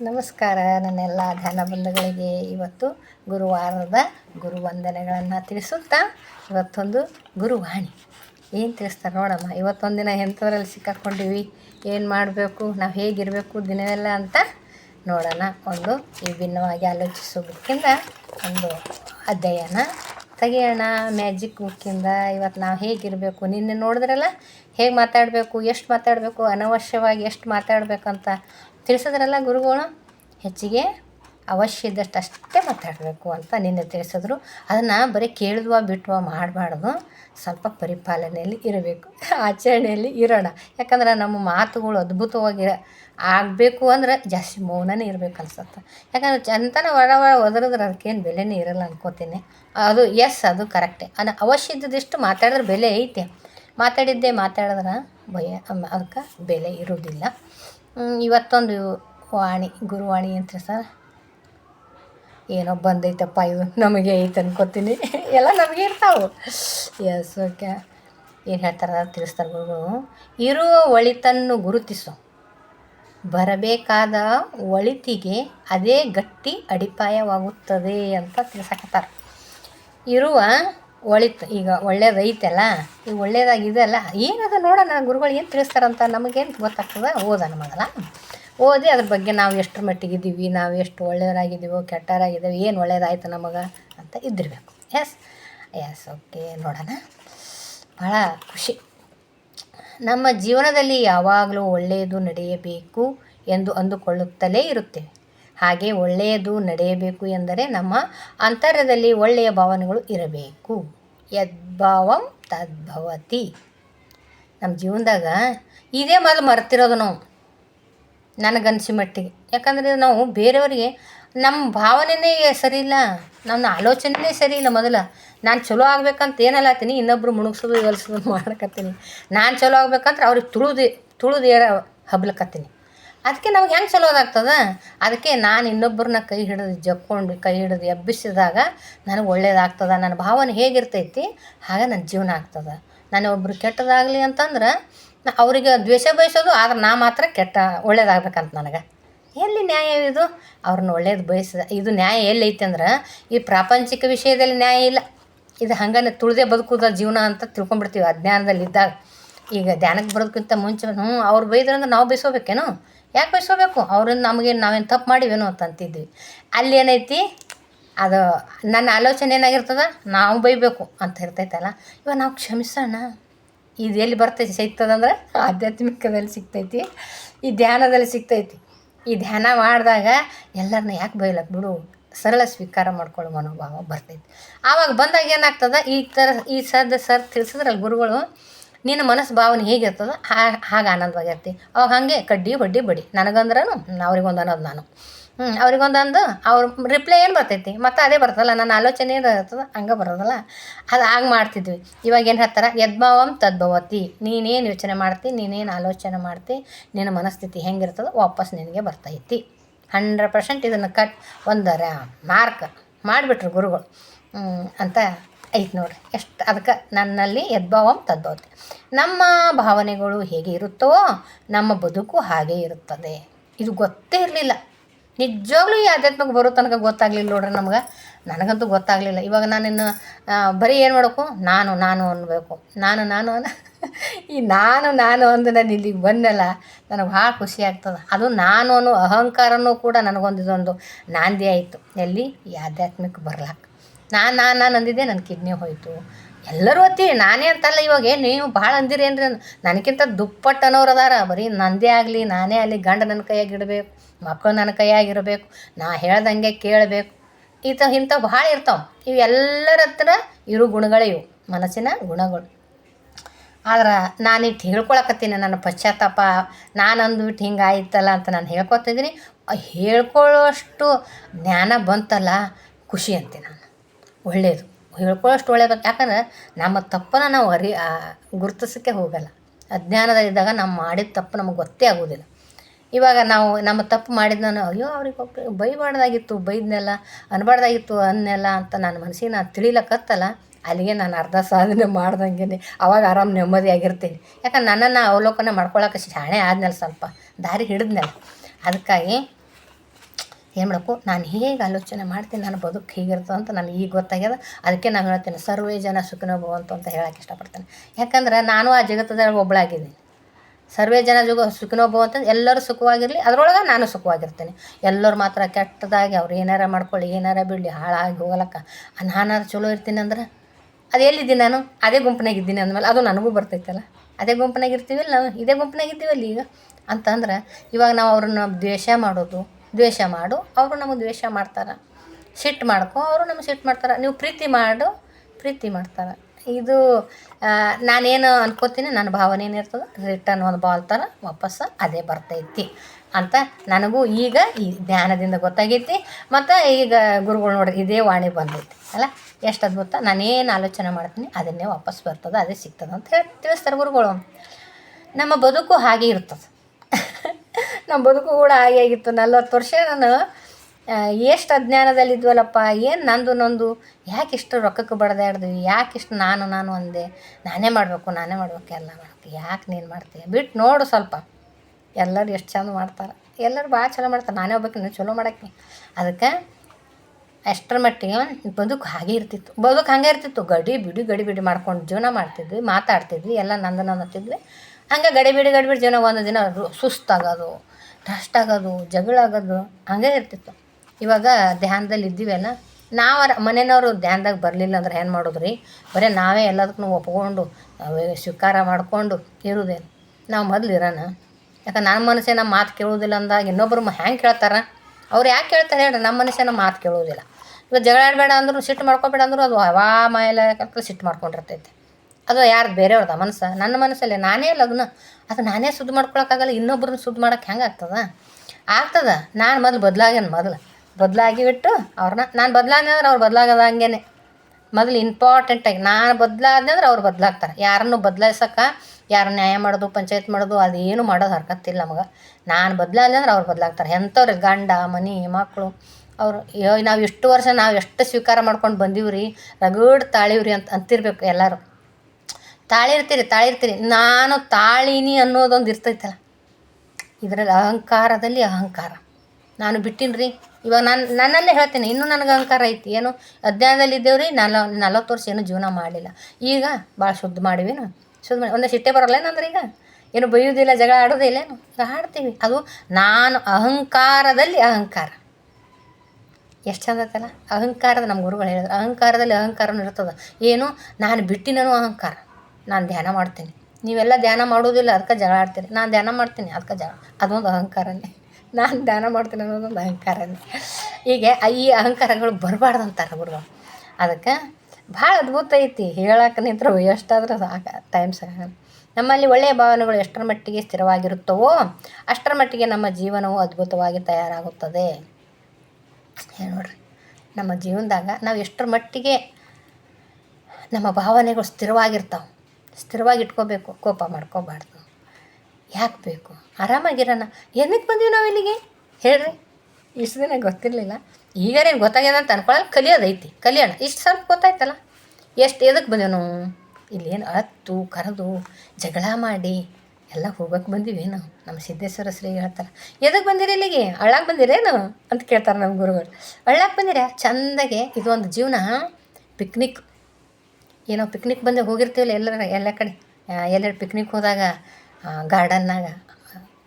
ನಮಸ್ಕಾರ. ನನ್ನೆಲ್ಲ ಧ್ಯಾನ ಬಂಧುಗಳಿಗೆ ಇವತ್ತು ಗುರುವಾರದ ಗುರುವಂದನೆಗಳನ್ನು ತಿಳಿಸುತ್ತಾ ಇವತ್ತೊಂದು ಗುರುವಾಣಿ. ಏನು ತಿಳಿಸ್ತಾರೆ ನೋಡಮ್ಮ? ಇವತ್ತೊಂದು ದಿನ ಎಂಥದ್ರಲ್ಲಿ ಸಿಕ್ಕಾಕ್ಕೊಂಡಿವಿ ಏನು ಮಾಡಬೇಕು? ನಾವು ಹೇಗಿರಬೇಕು ದಿನವೆಲ್ಲ ಅಂತ ನೋಡೋಣ. ಒಂದು ವಿಭಿನ್ನವಾಗಿ ಆಲೋಚಿಸೋದಕ್ಕಿಂತ ಒಂದು ಅಧ್ಯಯನ ತೆಗೆಯೋಣ. ಮ್ಯಾಜಿಕ್ ಬುಕ್ಕಿಂದ ಇವತ್ತು ನಾವು ಹೇಗಿರಬೇಕು? ನಿನ್ನೆ ನೋಡಿದ್ರಲ್ಲ? ಹೇಗೆ ಮಾತಾಡಬೇಕು? ಎಷ್ಟು ಮಾತಾಡಬೇಕು? ಅನವಶ್ಯವಾಗಿ ಎಷ್ಟು ಮಾತಾಡಬೇಕಂತ ತಿಳಿಸಿದ್ರಲ್ಲ ಗುರುಗಳು? ಹೆಚ್ಚಿಗೆ ಅವಶ್ಯ ಇದ್ದಷ್ಟು ಅಷ್ಟೇ ಮಾತಾಡಬೇಕು ಅಂತ ನಿನ್ನೆ ತಿಳಿಸಿದ್ರು. ಅದನ್ನು ಬರೀ ಕೇಳಿದ್ವ ಬಿಟ್ವ ಮಾಡಬಾರ್ದು. ಸ್ವಲ್ಪ ಪರಿಪಾಲನೆಯಲ್ಲಿ ಇರಬೇಕು. ಆಚರಣೆಯಲ್ಲಿ ಇರೋಣ. ಯಾಕಂದ್ರೆ ನಮ್ಮ ಮಾತುಗಳು ಅದ್ಭುತವಾಗಿ ಆಗಬೇಕು ಅಂದ್ರೆ ಜಾಸ್ತಿ ಮೌನನೇ ಇರಬೇಕು ಅನ್ಸುತ್ತೆ. ಯಾಕಂದ್ರೆ ಚಂತನ ಒಳ ಒಳ ಒದರಿದ್ರೆ ಅದಕ್ಕೇನು ಬೆಲೆನೇ ಇರಲ್ಲ ಅನ್ಕೋತೀನಿ. ಅದು ಎಸ್ ಅದು ಕರೆಕ್ಟೇ ಅನ್ನ ಅವಶ್ಯ ಇದ್ದಿದ್ದಿಷ್ಟು ಮಾತಾಡಿದ್ರೆ ಬೆಲೆ ಐತೆ. ಮಾತಾಡಿದ್ದೇ ಮಾತಾಡಿದ್ರೆ ಭಯ ಅದಕ್ಕೆ ಬೆಲೆ ಇರೋದಿಲ್ಲ ಇವತ್ತೊಂದು ವಾಣಿ, ಗುರುವಾಣಿ ಅಂತ ಸರ್. ಏನೋ ಬಂದೈತಪ್ಪ ಇದು. ನಮಗೆ ಐತೆ ಅನ್ಕೋತೀನಿ ಎಲ್ಲ ನಮಗೆ ಇರ್ತಾವೆ. ಎಸ್ ಓಕೆ ಏನು ಹೇಳ್ತಾರೆ ತಿಳಿಸ್ತಾರೆ ಗುರು ಇರುವ ಒಳಿತನ್ನು ಗುರುತಿಸು. ಬರಬೇಕಾದ ಒಳಿತಿಗೆ ಅದೇ ಗಟ್ಟಿ ಅಡಿಪಾಯವಾಗುತ್ತದೆ ಅಂತ ತಿಳ್ಸಕತ್ತಾರೆ. ಇರುವ ಒಳಿತು. ಈಗ ಒಳ್ಳೇದೈತಲ್ಲ ಈಗ ಒಳ್ಳೇದಾಗಿದೆಯಲ್ಲ ಏನದ ನೋಡೋಣ ಗುರುಗಳು ಏನು ತಿಳಿಸ್ತಾರಂತ ನಮಗೇನು ಗೊತ್ತಾಗ್ತದೆ? ಓದೋಣ ಮೊದಲ. ಓದಿ ಅದ್ರ ಬಗ್ಗೆ ನಾವು ಎಷ್ಟರ ಮಟ್ಟಿಗೆ ಇದ್ದೀವಿ, ನಾವು ಎಷ್ಟು ಒಳ್ಳೆಯವರಾಗಿದ್ದೀವೋ ಕೆಟ್ಟವರಾಗಿದ್ದೀವಿ, ಏನು ಒಳ್ಳೇದಾಯ್ತು ನಮಗೆ ಅಂತ ಇದ್ದಿರಬೇಕು. ಎಸ್ ಎಸ್ ಓಕೆ ನೋಡೋಣ. ಭಾಳ ಖುಷಿ. ನಮ್ಮ ಜೀವನದಲ್ಲಿ ಯಾವಾಗಲೂ ಒಳ್ಳೆಯದು ನಡೆಯಬೇಕು ಎಂದು ಅಂದುಕೊಳ್ಳುತ್ತಲೇ ಇರುತ್ತೇವೆ. ಹಾಗೆ ಒಳ್ಳೆಯದು ನಡೆಯಬೇಕು ಎಂದರೆ ನಮ್ಮ ಅಂತರ್ಯದಲ್ಲಿ ಒಳ್ಳೆಯ ಭಾವನೆಗಳು ಇರಬೇಕು. ಯದ್ಭಾವಂ ತದ್ಭವತಿ. ನಮ್ಮ ಜೀವನದಾಗ ಇದೇ ಮೊದಲು ಮರ್ತಿರೋದು ನಾವು ನನಗನ್ಸಿ ಮಟ್ಟಿಗೆ. ಯಾಕಂದರೆ ನಾವು ಬೇರೆಯವರಿಗೆ ನಮ್ಮ ಭಾವನೆನೇ ಸರಿ ಇಲ್ಲ, ನನ್ನ ಆಲೋಚನೆನೇ ಸರಿ ಇಲ್ಲ ಮೊದಲು. ನಾನು ಚಲೋ ಆಗ್ಬೇಕಂತ ಏನಲ್ಲತ್ತೀನಿ ಇನ್ನೊಬ್ರು ಮುಣಗ್ಸೋದು ಹೊಲ್ಸೋದು ಮಾಡಕತ್ತೀನಿ. ನಾನು ಚಲೋ ಆಗ್ಬೇಕಂದ್ರೆ ಅವ್ರಿಗೆ ತುಳಿದು ತುಳಿದು ಏರ ಹಬ್ಲಕತ್ತೀನಿ. ಅದಕ್ಕೆ ನಮ್ಗೆ ಹೆಂಗೆ ಚಲೋದಾಗ್ತದ ಅದಕ್ಕೆ ನಾನು ಇನ್ನೊಬ್ಬರನ್ನ ಕೈ ಹಿಡಿದು ಜಕ್ಕೊಂಡು, ಕೈ ಹಿಡಿದು ಎಬ್ಬಿಸಿದಾಗ ನನಗೆ ಒಳ್ಳೇದಾಗ್ತದ ನನ್ನ ಭಾವನೆ ಹೇಗಿರ್ತೈತಿ, ಹಾಗೆ ನನ್ನ ಜೀವನ ಆಗ್ತದೆ. ನಾನು ಒಬ್ಬರು ಕೆಟ್ಟದಾಗಲಿ ಅಂತಂದ್ರೆ ಅವರಿಗೆ ದ್ವೇಷ ಬಯಸೋದು, ಆದ್ರೆ ನಾ ಮಾತ್ರ ಕೆಟ್ಟ, ಒಳ್ಳೇದಾಗಬೇಕಂತ ನನಗೆ. ಎಲ್ಲಿ ನ್ಯಾಯ ಇದು? ಅವ್ರನ್ನ ಒಳ್ಳೇದು ಬಯಸಿದ ಇದು ನ್ಯಾಯ ಎಲ್ಲೈತೆ ಅಂದ್ರೆ, ಈ ಪ್ರಾಪಂಚಿಕ ವಿಷಯದಲ್ಲಿ ನ್ಯಾಯ ಇಲ್ಲ. ಇದು ಹಂಗನೆ ತುಳಿದೇ ಬದುಕುದ ಜೀವನ ಅಂತ ತಿಳ್ಕೊಂಡ್ಬಿಡ್ತೀವಿ ಅಜ್ಞಾನದಲ್ಲಿ ಇದ್ದಾಗ ಈಗ ಧ್ಯಾನಕ್ಕೆ ಬರೋದಕ್ಕಿಂತ ಮುಂಚೆ ಹ್ಞೂ ಅವ್ರು ಬೈದ್ರಂದ್ರೆ ನಾವು ಬೈಸೋಬೇಕೇನು ಯಾಕೆ ಬೈಸೋಬೇಕು ಅವ್ರನ್ನ ನಮಗೆ ನಾವೇನು ತಪ್ಪು ಮಾಡಿವೇನೋ ಅಂತ ಅಂತಿದ್ವಿ. ಅಲ್ಲಿ ಏನೈತಿ? ಅದು ನನ್ನ ಆಲೋಚನೆ ಏನಾಗಿರ್ತದ? ನಾವು ಬೈಬೇಕು ಅಂತ ಇರ್ತೈತಲ್ಲ. ಇವಾಗ ನಾವು ಕ್ಷಮಿಸೋಣ. ಇದು ಎಲ್ಲಿ ಬರ್ತೈತಿ ಸಿಗ್ತದಂದ್ರೆ ಆಧ್ಯಾತ್ಮಿಕದಲ್ಲಿ ಸಿಗ್ತೈತಿ. ಈ ಧ್ಯಾನದಲ್ಲಿ ಸಿಗ್ತೈತಿ. ಈ ಧ್ಯಾನ ಮಾಡಿದಾಗ ಎಲ್ಲರನ್ನ ಯಾಕೆ ಬೈಲಕ್ಕೆ ಬಿಡು? ಸರಳ ಸ್ವೀಕಾರ ಮಾಡ್ಕೊಳ್ಳೋ ಮನೋಭಾವ ಬರ್ತೈತಿ. ಆವಾಗ ಬಂದಾಗ ಏನಾಗ್ತದೆ? ಈ ಥರ ಈ ಸರ್ದ ಸರ್ ತಿಳಿಸಿದ್ರಲ್ಲ ಗುರುಗಳು ನಿನ್ನ ಮನಸ್ಸು ಭಾವನೆ ಹೇಗಿರ್ತದೆ ಹಾಗೆ ಆನಂದವಾಗಿರ್ತಿ ಅವಾಗ ಹಾಗೆ ಕಡ್ಡಿ ಬಡ್ಡಿ ಬಡಿ. ನನಗಂದ್ರೂ ಅವ್ರಿಗೊಂದು ಅನ್ನೋದು ನಾನು. ಹ್ಞೂ ಅವ್ರಿಗೊಂದು ಅಂದು ಅವ್ರ ರಿಪ್ಲೈ ಏನು ಬರ್ತೈತಿ? ಮತ್ತು ಅದೇ ಬರ್ತಲ್ಲ ನನ್ನ ಆಲೋಚನೆ ಏನು ಇರ್ತದೆ ಹಂಗೆ ಬರೋದಲ್ಲ ಅದು ಹಾಗೆ ಮಾಡ್ತಿದ್ವಿ. ಇವಾಗ ಏನು ಹೇಳ್ತಾರ? ಯದ್ಭಾವಂ ತದ್ಭವತಿ. ನೀನೇನು ಯೋಚನೆ ಮಾಡ್ತಿ, ನೀನೇನು ಆಲೋಚನೆ ಮಾಡ್ತಿ, ನಿನ್ನ ಮನಸ್ಥಿತಿ ಹೆಂಗಿರ್ತದೆ ವಾಪಸ್ ನಿನಗೆ ಬರ್ತೈತಿ. ಹಂಡ್ರೆಡ್ ಪರ್ಸೆಂಟ್ ಇದನ್ನು ಕಟ್ ಒಂದರ ಮಾರ್ಕ್ ಮಾಡಿಬಿಟ್ರು ಗುರುಗಳು. ಅಂತ ಐತೆ ನೋಡಿರಿ, ಎಷ್ಟು ಅದಕ್ಕೆ ನನ್ನಲ್ಲಿ ಯದ್ಭಾವಂ ತದ್ಭವತಿ ನಮ್ಮ ಭಾವನೆಗಳು ಹೇಗೆ ಇರುತ್ತವೋ ನಮ್ಮ ಬದುಕು ಹಾಗೆ ಇರುತ್ತದೆ. ಇದು ಗೊತ್ತೇ ಇರಲಿಲ್ಲ. ನಿಜವಾಗ್ಲೂ ಈ ಆಧ್ಯಾತ್ಮಕ್ಕೆ ಬರೋ ತನಕ ಗೊತ್ತಾಗ್ಲಿಲ್ಲ ನೋಡ್ರಿ ನಮ್ಗೆ. ನನಗಂತೂ ಗೊತ್ತಾಗಲಿಲ್ಲ. ಇವಾಗ ನಾನಿನ್ನು ಬರೀ ಏನು ಮಾಡಬೇಕು? ನಾನು ನಾನು ಅನ್ನಬೇಕು ನಾನು ನಾನು ಅನ್ನ ಈ ನಾನು ನಾನು ಅಂದು ನಾನು ಇಲ್ಲಿಗೆ ಬಂದಲ್ಲ ನನಗೆ ಭಾಳ ಖುಷಿ ಆಗ್ತದೆ. ಅದು ನಾನು ಅನ್ನೋ ಅಹಂಕಾರನೂ ಕೂಡ ನನಗೊಂದು ಇದೊಂದು ನಾಂದಿ ಆಯಿತು. ಎಲ್ಲಿ? ಈ ಆಧ್ಯಾತ್ಮಿಕ ಬರ್ಲಾಕ. ನಾನು ನಾನು ನಾನು ಅಂದಿದ್ದೆ ನನ್ನ ಕಿಡ್ನಿ ಹೋಯಿತು. ಎಲ್ಲರೂ ಅತಿ ನಾನೇ ಅಂತಲ್ಲ ಇವಾಗ ಏನು ನೀವು ಭಾಳ ಅಂದಿರಿ ರೀ ನನಗಿಂತ ದುಪ್ಪಟ್ಟು ಅನ್ನೋರು ಅದಾರ ಬರೀ ನಂದೇ ಆಗಲಿ, ನಾನೇ ಆಗಲಿ, ಗಂಡ ನನ್ನ ಕೈಯಾಗೆ ಇಡಬೇಕು ಮಕ್ಕಳು ನನ್ನ ಕೈಯಾಗಿರಬೇಕು ನಾ ಹೇಳ್ದಂಗೆ ಕೇಳಬೇಕು. ಈತ ಇಂಥವು ಭಾಳ ಇರ್ತಾವೆ. ಇವೆಲ್ಲರ ಹತ್ರ ಇರು ಗುಣಗಳೇ ಇವು, ಮನಸ್ಸಿನ ಗುಣಗಳು. ಆದ್ರೆ ನಾನಿಟ್ಟು ಹೇಳ್ಕೊಳಕತ್ತೀನಿ, ನನ್ನ ಪಶ್ಚಾತ್ತಾಪ, ನಾನು ಅಂದ್ಬಿಟ್ಟು ಹಿಂಗೆ ಆಯ್ತಲ್ಲ ಅಂತ ನಾನು ಹೇಳ್ಕೊತಿದ್ದೀನಿ. ಹೇಳ್ಕೊಳ್ಳೋಷ್ಟು ಜ್ಞಾನ ಬಂತಲ್ಲ, ಖುಷಿ ಅಂತೀನಿ ನಾನು ಒಳ್ಳೆಯದು ಹೇಳ್ಕೊಳ್ಳೋಷ್ಟು ಒಳ್ಳೆಯದು ಯಾಕಂದ್ರೆ ನಮ್ಮ ತಪ್ಪನ್ನು ನಾವು ಅರಿ ಗುರುತಿಸೋಕ್ಕೆ ಹೋಗಲ್ಲ. ಅಜ್ಞಾನದಲ್ಲಿದ್ದಾಗ ನಾವು ಮಾಡಿದ ತಪ್ಪು ನಮಗೆ ಗೊತ್ತೇ ಆಗೋದಿಲ್ಲ ಇವಾಗ ನಾವು ನಮ್ಮ ತಪ್ಪು ಮಾಡಿದ ನಾನು ಅಯ್ಯೋ, ಅವ್ರಿಗೆ ಬೈಬಾರ್ದಾಗಿತ್ತು ಬೈದ್ನೆಲ್ಲ ಅನ್ಬಾರ್ದಾಗಿತ್ತು ಅನ್ನೆಲ್ಲ ಅಂತ ನನ್ನ ಮನಸ್ಸಿಗೆ ನಾನು ತಿಳಿಲಕ್ಕತ್ತಲ್ಲ ಅಲ್ಲಿಗೆ ನಾನು ಅರ್ಧ ಸಾಧನೆ ಮಾಡ್ದಂಗೆ ಅವಾಗ ಆರಾಮ್ ನೆಮ್ಮದಿಯಾಗಿರ್ತೀನಿ. ಯಾಕಂದ್ರೆ ನನ್ನನ್ನು ಅವಲೋಕನ ಮಾಡ್ಕೊಳಕ್ಕೆ ಶಾಣೆ ಆದ್ಮೇಲೆ ಸ್ವಲ್ಪ, ದಾರಿ ಹಿಡಿದ್ನಲ್ಲ. ಅದಕ್ಕಾಗಿ ಏನು ಮಾಡಬೇಕು? ನಾನು ಹೇಗೆ ಆಲೋಚನೆ ಮಾಡ್ತೀನಿ ನನ್ನ ಬದುಕು ಹೀಗಿರ್ತದೆ ಅಂತ ನನಗೆ ಈಗ ಗೊತ್ತಾಗ್ಯದ. ಅದಕ್ಕೆ ನಾನು ಹೇಳ್ತೀನಿ, ಸರ್ವೇ ಜನ ಸುಖಿನೋ ಭವಂತು ಅಂತ ಹೇಳಕ್ಕೆ ಇಷ್ಟಪಡ್ತೇನೆ. ಯಾಕಂದ್ರೆ ನಾನು ಆ ಜಗತ್ತದೊಳಗೆ ಒಬ್ಬಳಾಗಿದ್ದೀನಿ ಸರ್ವೇ ಜನ ಜುಗ ಸುಖನೋ ಭವಂತ ಎಲ್ಲರೂ ಸುಖವಾಗಿರಲಿ, ಅದರೊಳಗೆ ನಾನು ಸುಖವಾಗಿರ್ತೇನೆ. ಎಲ್ಲರೂ ಮಾತ್ರ ಕೆಟ್ಟದಾಗಿ ಅವ್ರು ಏನಾರ ಮಾಡ್ಕೊಳ್ಳಿ, ಏನಾರ ಬಿಡಲಿ, ಹಾಳಾಗಿ ಹೋಗಲಕ್ಕ. ನಾನಾರು ಚಲೋ ಇರ್ತೀನಿ ಅಂದ್ರೆ ಅದು ಎಲ್ಲಿದ್ದೀನಿ ನಾನು? ಅದೇ ಗುಂಪಿನಾಗ ಇದ್ದೀನಿ ಅಂದಮೇಲೆ ಅದು ನನಗೂ ಬರ್ತೈತಲ್ಲ. ಅದೇ ಗುಂಪಿನಾಗ ಇರ್ತೀವಿಲ್ಲ ನಾವು ಇದೇ ಗುಂಪಿನಾಗ ಇದ್ದೀವಲ್ಲ ಈಗ? ಅಂತಂದ್ರೆ ಇವಾಗ ನಾವು ಅವ್ರನ್ನ ದ್ವೇಷ ಮಾಡೋದು ದ್ವೇಷ ಮಾಡು, ಅವರು ನಮಗೆ ದ್ವೇಷ ಮಾಡ್ತಾರೆ. ಸಿಟ್ಟು ಮಾಡ್ಕೊ, ಅವರು ನಮಗೆ ಸಿಟ್ಟು ಮಾಡ್ತಾರೆ. ನೀವು ಪ್ರೀತಿ ಮಾಡು, ಪ್ರೀತಿ ಮಾಡ್ತಾರೆ. ಇದು ನಾನೇನು ಅನ್ಕೋತೀನಿ, ನನ್ನ ಭಾವನೆ ಏನಿರ್ತದೆ? ರಿಟರ್ನ್ ಒಂದು ಬಾಲ್ ಥರ ವಾಪಸ್ಸು ಅದೇ ಬರ್ತೈತಿ ಅಂತ ನನಗೂ ಈಗ ಈ ಧ್ಯಾನದಿಂದ ಗೊತ್ತಾಗೈತಿ. ಮತ್ತು ಈಗ ಗುರುಗಳು ನೋಡ್ರಿ, ಇದೇ ವಾಣಿ ಬಂದೈತಿ, ಅಲ್ಲ? ಎಷ್ಟು ಅದ್ಭುತ. ನಾನೇನು ಆಲೋಚನೆ ಮಾಡ್ತೀನಿ, ಅದನ್ನೇ ವಾಪಸ್ ಬರ್ತದೆ, ಅದೇ ಸಿಗ್ತದೆ ಅಂತ ಹೇಳಿ, ತಿಳಿಸ್ತಾರೆ ಗುರುಗಳು. ನಮ್ಮ ಬದುಕು ಹಾಗೆ ಇರ್ತದೆ. ನಮ್ಮ ಬದುಕು ಕೂಡ ಹಾಗೆ ಆಗಿತ್ತು. ನಲ್ವತ್ತು ವರ್ಷ ನಾನು ಎಷ್ಟು ಅಜ್ಞಾನದಲ್ಲಿದ್ವಲ್ಲಪ್ಪ, ಏನು ನಂದು ನಂದು, ಯಾಕೆ ಇಷ್ಟು ರೊಕ್ಕಕ್ಕೆ ಬಡ್ದಾಡ್ದ್ವಿ ಯಾಕೆ ಇಷ್ಟು ನಾನು ನಾನು ಅಂದೆ, ನಾನೇ ಮಾಡಬೇಕು ನಾನೇ ಮಾಡಬೇಕು, ಎಲ್ಲ ಮಾಡಬೇಕು, ಯಾಕೆ ನೀನು ಮಾಡ್ತೀಯ? ಬಿಟ್ಟು ನೋಡು ಸ್ವಲ್ಪ. ಎಲ್ಲರೂ ಎಷ್ಟು ಚಂದ ಮಾಡ್ತಾರೆ. ಎಲ್ಲರೂ ಭಾಳ ಚಲೋ ಮಾಡ್ತಾರೆ. ನಾನೇ ಹೋಗ್ಬೇಕು ನೀವು ಚಲೋ ಮಾಡೋಕ್ಕೆ ಅದಕ್ಕೆ ಅಷ್ಟರ ಮಟ್ಟಿಗೆ ಬದುಕು ಹಾಗೆ ಇರ್ತಿತ್ತು. ಬದುಕು ಹಾಗೆ ಇರ್ತಿತ್ತು. ಗಡಿ ಬಿಡಿ ಗಡಿ ಬಿಡಿ ಮಾಡ್ಕೊಂಡು ಜೀವನ ಮಾಡ್ತಿದ್ವಿ, ಮಾತಾಡ್ತಿದ್ವಿ, ಎಲ್ಲ ನಂದು ಅನ್ನತ್ತಿದ್ವಿ ಹಂಗೆ ಗಡಿಬಿಡಿ ಗಡಿಬಿಡಿ ಜನ ಒಂದು ದಿನ ಸುಸ್ತಾಗೋದು ಟ್ರಸ್ಟ್ ಆಗೋದು ಜಗಳ ಆಗೋದು ಹಂಗೆ ಇರ್ತಿತ್ತು. ಇವಾಗ ಧ್ಯಾನದಲ್ಲಿ ಇದ್ದೀವಲ್ಲ ನಾವು ಮನೆಯವರು ಧ್ಯಾನದಾಗ ಬರಲಿಲ್ಲ ಅಂದ್ರೆ ಏನು ಮಾಡೋದು ರೀ ಬರೀ ನಾವೇ ಎಲ್ಲದಕ್ಕೂ ಒಪ್ಕೊಂಡು ಸ್ವೀಕಾರ ಮಾಡಿಕೊಂಡು ಇರೋದೇನು ನಾವು ಮೊದಲು ಇರೋಣ ಯಾಕಂದ್ರೆ ನನ್ನ ಮನಸ್ಸೇ ನಮ್ಮ ಮಾತು ಕೇಳೋದಿಲ್ಲ ಅಂದಾಗ ಇನ್ನೊಬ್ರು ಹ್ಯಾಂಗೆ ಕೇಳ್ತಾರೆ? ಅವ್ರು ಯಾಕೆ ಕೇಳ್ತಾರೆ ಹೇಳ್ರಿ? ನಮ್ಮ ಮನಸ್ಸೇ ನಮ್ಮ ಮಾತು ಕೇಳೋದಿಲ್ಲ. ಇವಾಗ ಜಗಳ ಆಡಬೇಡ ಅಂದ್ರು, ಸಿಟ್ಟು ಮಾಡ್ಕೊಬೇಡ ಅಂದ್ರೂ ಅದು ಹವಾ ಕಲ್ತು ಸಿಟ್ಟು ಮಾಡ್ಕೊಂಡಿರ್ತೈತೆ. ಅದು ಯಾರು ಬೇರೆಯವ್ರದ ಮನಸ್ಸು? ನನ್ನ ಮನಸ್ಸಲ್ಲಿ ನಾನೇ ಲಗ್ನ ಅದು ನಾನೇ ಸುದ್ದು ಮಾಡ್ಕೊಳಕ್ಕಾಗಲ್ಲ, ಇನ್ನೊಬ್ರನ್ನ ಸುದ್ದು ಮಾಡೋಕೆ ಹೆಂಗೆ ಆಗ್ತದ? ಆಗ್ತದ. ನಾನು ಮೊದಲು ಬದಲಾಗ್ಯಾನ ಮೊದಲು. ಬದಲಾಗಿ ಬಿಟ್ಟು ಅವ್ರನ್ನ ನಾನು ಬದಲಾಗಿ ಅಂದ್ರೆ ಅವ್ರು ಬದಲಾಗದ ಹಂಗೇನೆ. ಮೊದಲು ಇಂಪಾರ್ಟೆಂಟಾಗಿ ನಾನು ಬದಲಾದೆ ಅಂದ್ರೆ ಅವ್ರು ಬದಲಾಗ್ತಾರೆ. ಯಾರನ್ನು ಬದಲಾಯ್ಸಕ್ಕೆ ಯಾರು ನ್ಯಾಯ ಮಾಡೋದು, ಪಂಚಾಯತ್ ಮಾಡೋದು ಅದೇನು ಮಾಡೋದು ಹರ್ಕತ್ತಿಲ್ಲ ನಮಗೆ. ನಾನು ಬದಲಾದೆ ಅಂದ್ರೆ ಅವ್ರು ಬದಲಾಗ್ತಾರೆ. ಎಂಥವ್ರು ಗಂಡ, ಮನೆ ಮಕ್ಕಳು ಅವರು ನಾವು ಇಷ್ಟು ವರ್ಷ ನಾವು ಎಷ್ಟು ಸ್ವೀಕಾರ ಮಾಡ್ಕೊಂಡು ಬಂದೀವಿ ರೀ ರಗಡ್ ತಾಳಿವ್ರಿ ಅಂತ ಅಂತಿರ್ಬೇಕು ಎಲ್ಲರೂ. ತಾಳಿರ್ತೀರಿ ತಾಳಿರ್ತೀರಿ. ನಾನು ತಾಳಿನಿ ಅನ್ನೋದೊಂದು ಇರ್ತೈತಲ್ಲ. ಇದರಲ್ಲಿ ಅಹಂಕಾರದಲ್ಲಿ ಅಹಂಕಾರ. ನಾನು ಬಿಟ್ಟಿನಿ ರೀ ಇವಾಗ ನಾನು ನನ್ನಲ್ಲೇ ಹೇಳ್ತೀನಿ, ಇನ್ನೂ ನನಗೆ ಅಹಂಕಾರ ಐತಿ. ಏನು? ಅಜ್ಞಾನದಲ್ಲಿ ಇದ್ದೇವ್ರಿ, ನಲ, ನಲವತ್ತು ವರ್ಷ ಏನು ಜೀವನ ಮಾಡಲಿಲ್ಲ. ಈಗ ಭಾಳ ಶುದ್ಧ ಮಾಡಿವೇನು ಶುದ್ಧ ಮಾಡಿ, ಒಂದೇ ಸಿಟ್ಟೆ ಬರಲ್ಲ ಏನಂದ್ರೆ ಈಗ? ಏನು ಬೈಯೋದಿಲ್ಲ, ಜಗಳ ಆಡೋದಿಲ್ಲ ಏನು? ಆಡ್ತೀವಿ. ಅದು ನಾನು ಅಹಂಕಾರದಲ್ಲಿ ಅಹಂಕಾರ. ಎಷ್ಟು ಚಂದ ಅಹಂಕಾರದ ನಮ್ಮ ಗುರುಗಳು ಹೇಳಿದ್ರು. ಅಹಂಕಾರದಲ್ಲಿ ಅಹಂಕಾರನೂ ಇರ್ತದೆ. ಏನು? ನಾನು ಬಿಟ್ಟಿನೂ ಅಹಂಕಾರ. ನಾನು ಧ್ಯಾನ ಮಾಡ್ತೀನಿ. ನೀವೆಲ್ಲ ಧ್ಯಾನ ಮಾಡೋದಿಲ್ಲ ಅದಕ್ಕೆ ಜಗಳ ಆಡ್ತೀರಿ. ನಾನು ಧ್ಯಾನ ಮಾಡ್ತೀನಿ ಅದಕ್ಕೆ ಜಗಳ. ಅದೊಂದು ಅಹಂಕಾರನೇ. ನಾನು ಧ್ಯಾನ ಮಾಡ್ತೀನಿ ಅನ್ನೋದೊಂದು ಅಹಂಕಾರನೇ. ಹೀಗೆ ಈ ಅಹಂಕಾರಗಳು ಬರಬಾರ್ದು ಅಂತಾರೆ ಗುರುಗಳು. ಅದಕ್ಕೆ ಭಾಳ ಅದ್ಭುತ ಐತಿ. ಹೇಳಕ್ಕೆ ನಿಂತರು ಎಷ್ಟಾದರೂ ಸಾಕ ಟೈಮ್ ಸಾಕ. ನಮ್ಮಲ್ಲಿ ಒಳ್ಳೆಯ ಭಾವನೆಗಳು ಎಷ್ಟರ ಮಟ್ಟಿಗೆ ಸ್ಥಿರವಾಗಿರುತ್ತವೋ, ಅಷ್ಟರ ಮಟ್ಟಿಗೆ ನಮ್ಮ ಜೀವನವು ಅದ್ಭುತವಾಗಿ ತಯಾರಾಗುತ್ತದೆ. ಹೇಳಿ ನೋಡ್ರಿ. ನಮ್ಮ ಜೀವನದಾಗ ನಾವು ಎಷ್ಟರ ಮಟ್ಟಿಗೆ ನಮ್ಮ ಭಾವನೆಗಳು ಸ್ಥಿರವಾಗಿರ್ತಾವೆ. ಸ್ಥಿರವಾಗಿ ಇಟ್ಕೋಬೇಕು ಕೋಪ ಮಾಡ್ಕೋಬಾರ್ದು. ಯಾಕೆ ಬೇಕು? ಆರಾಮಾಗಿರೋಣ. ಏನಕ್ಕೆ ಬಂದೀವಿ ನಾವು ಇಲ್ಲಿಗೆ? ಹೇಳ್ರಿ. ಇಷ್ಟು ದಿನ ಗೊತ್ತಿರಲಿಲ್ಲ. ಈಗಾರೇನು ಗೊತ್ತಾಗ್ಯದ ಅಂತ ಅನ್ಕೊಳ್ಳೋದು ಕಲಿಯೋದೈತಿ. ಕಲಿಯೋಣ. ಇಷ್ಟು ಸ್ವಲ್ಪ ಗೊತ್ತಾಯ್ತಲ್ಲ. ಎಷ್ಟು ಎದಕ್ಕೆ ಬಂದೇವು ನಾವು? ಇಲ್ಲೇನು ಅತ್ತು, ಕರೆದು, ಜಗಳ ಮಾಡಿ ಎಲ್ಲ ಹೋಗಕ್ಕೆ ಬಂದೀವಿ ನಾವು ನಮ್ಮ ಸಿದ್ದೇಶ್ವರ ಶ್ರೀ ಹೇಳ್ತಾರೆ. ಎದಕ್ಕೆ ಬಂದಿರಿ ಇಲ್ಲಿಗೆ? ಅಳಾಗ ಬಂದಿರೇನು? ಅಂತ ಕೇಳ್ತಾರೆ ನಮ್ಮ ಗುರುಗಳು. ಅಳ್ಳಾಗ ಬಂದಿರ? ಚೆಂದಾಗೆ ಇದೊಂದು ಜೀವನ, ಪಿಕ್ನಿಕ್ ಏನೋ ಪಿಕ್ನಿಕ್ ಬಂದೆ ಹೋಗಿರ್ತೀವಲ್ಲ ಎಲ್ಲರ ಎಲ್ಲ ಕಡೆ. ಎಲ್ಲರ ಪಿಕ್ನಿಕ್ ಹೋದಾಗ ಗಾರ್ಡನ್ನಾಗ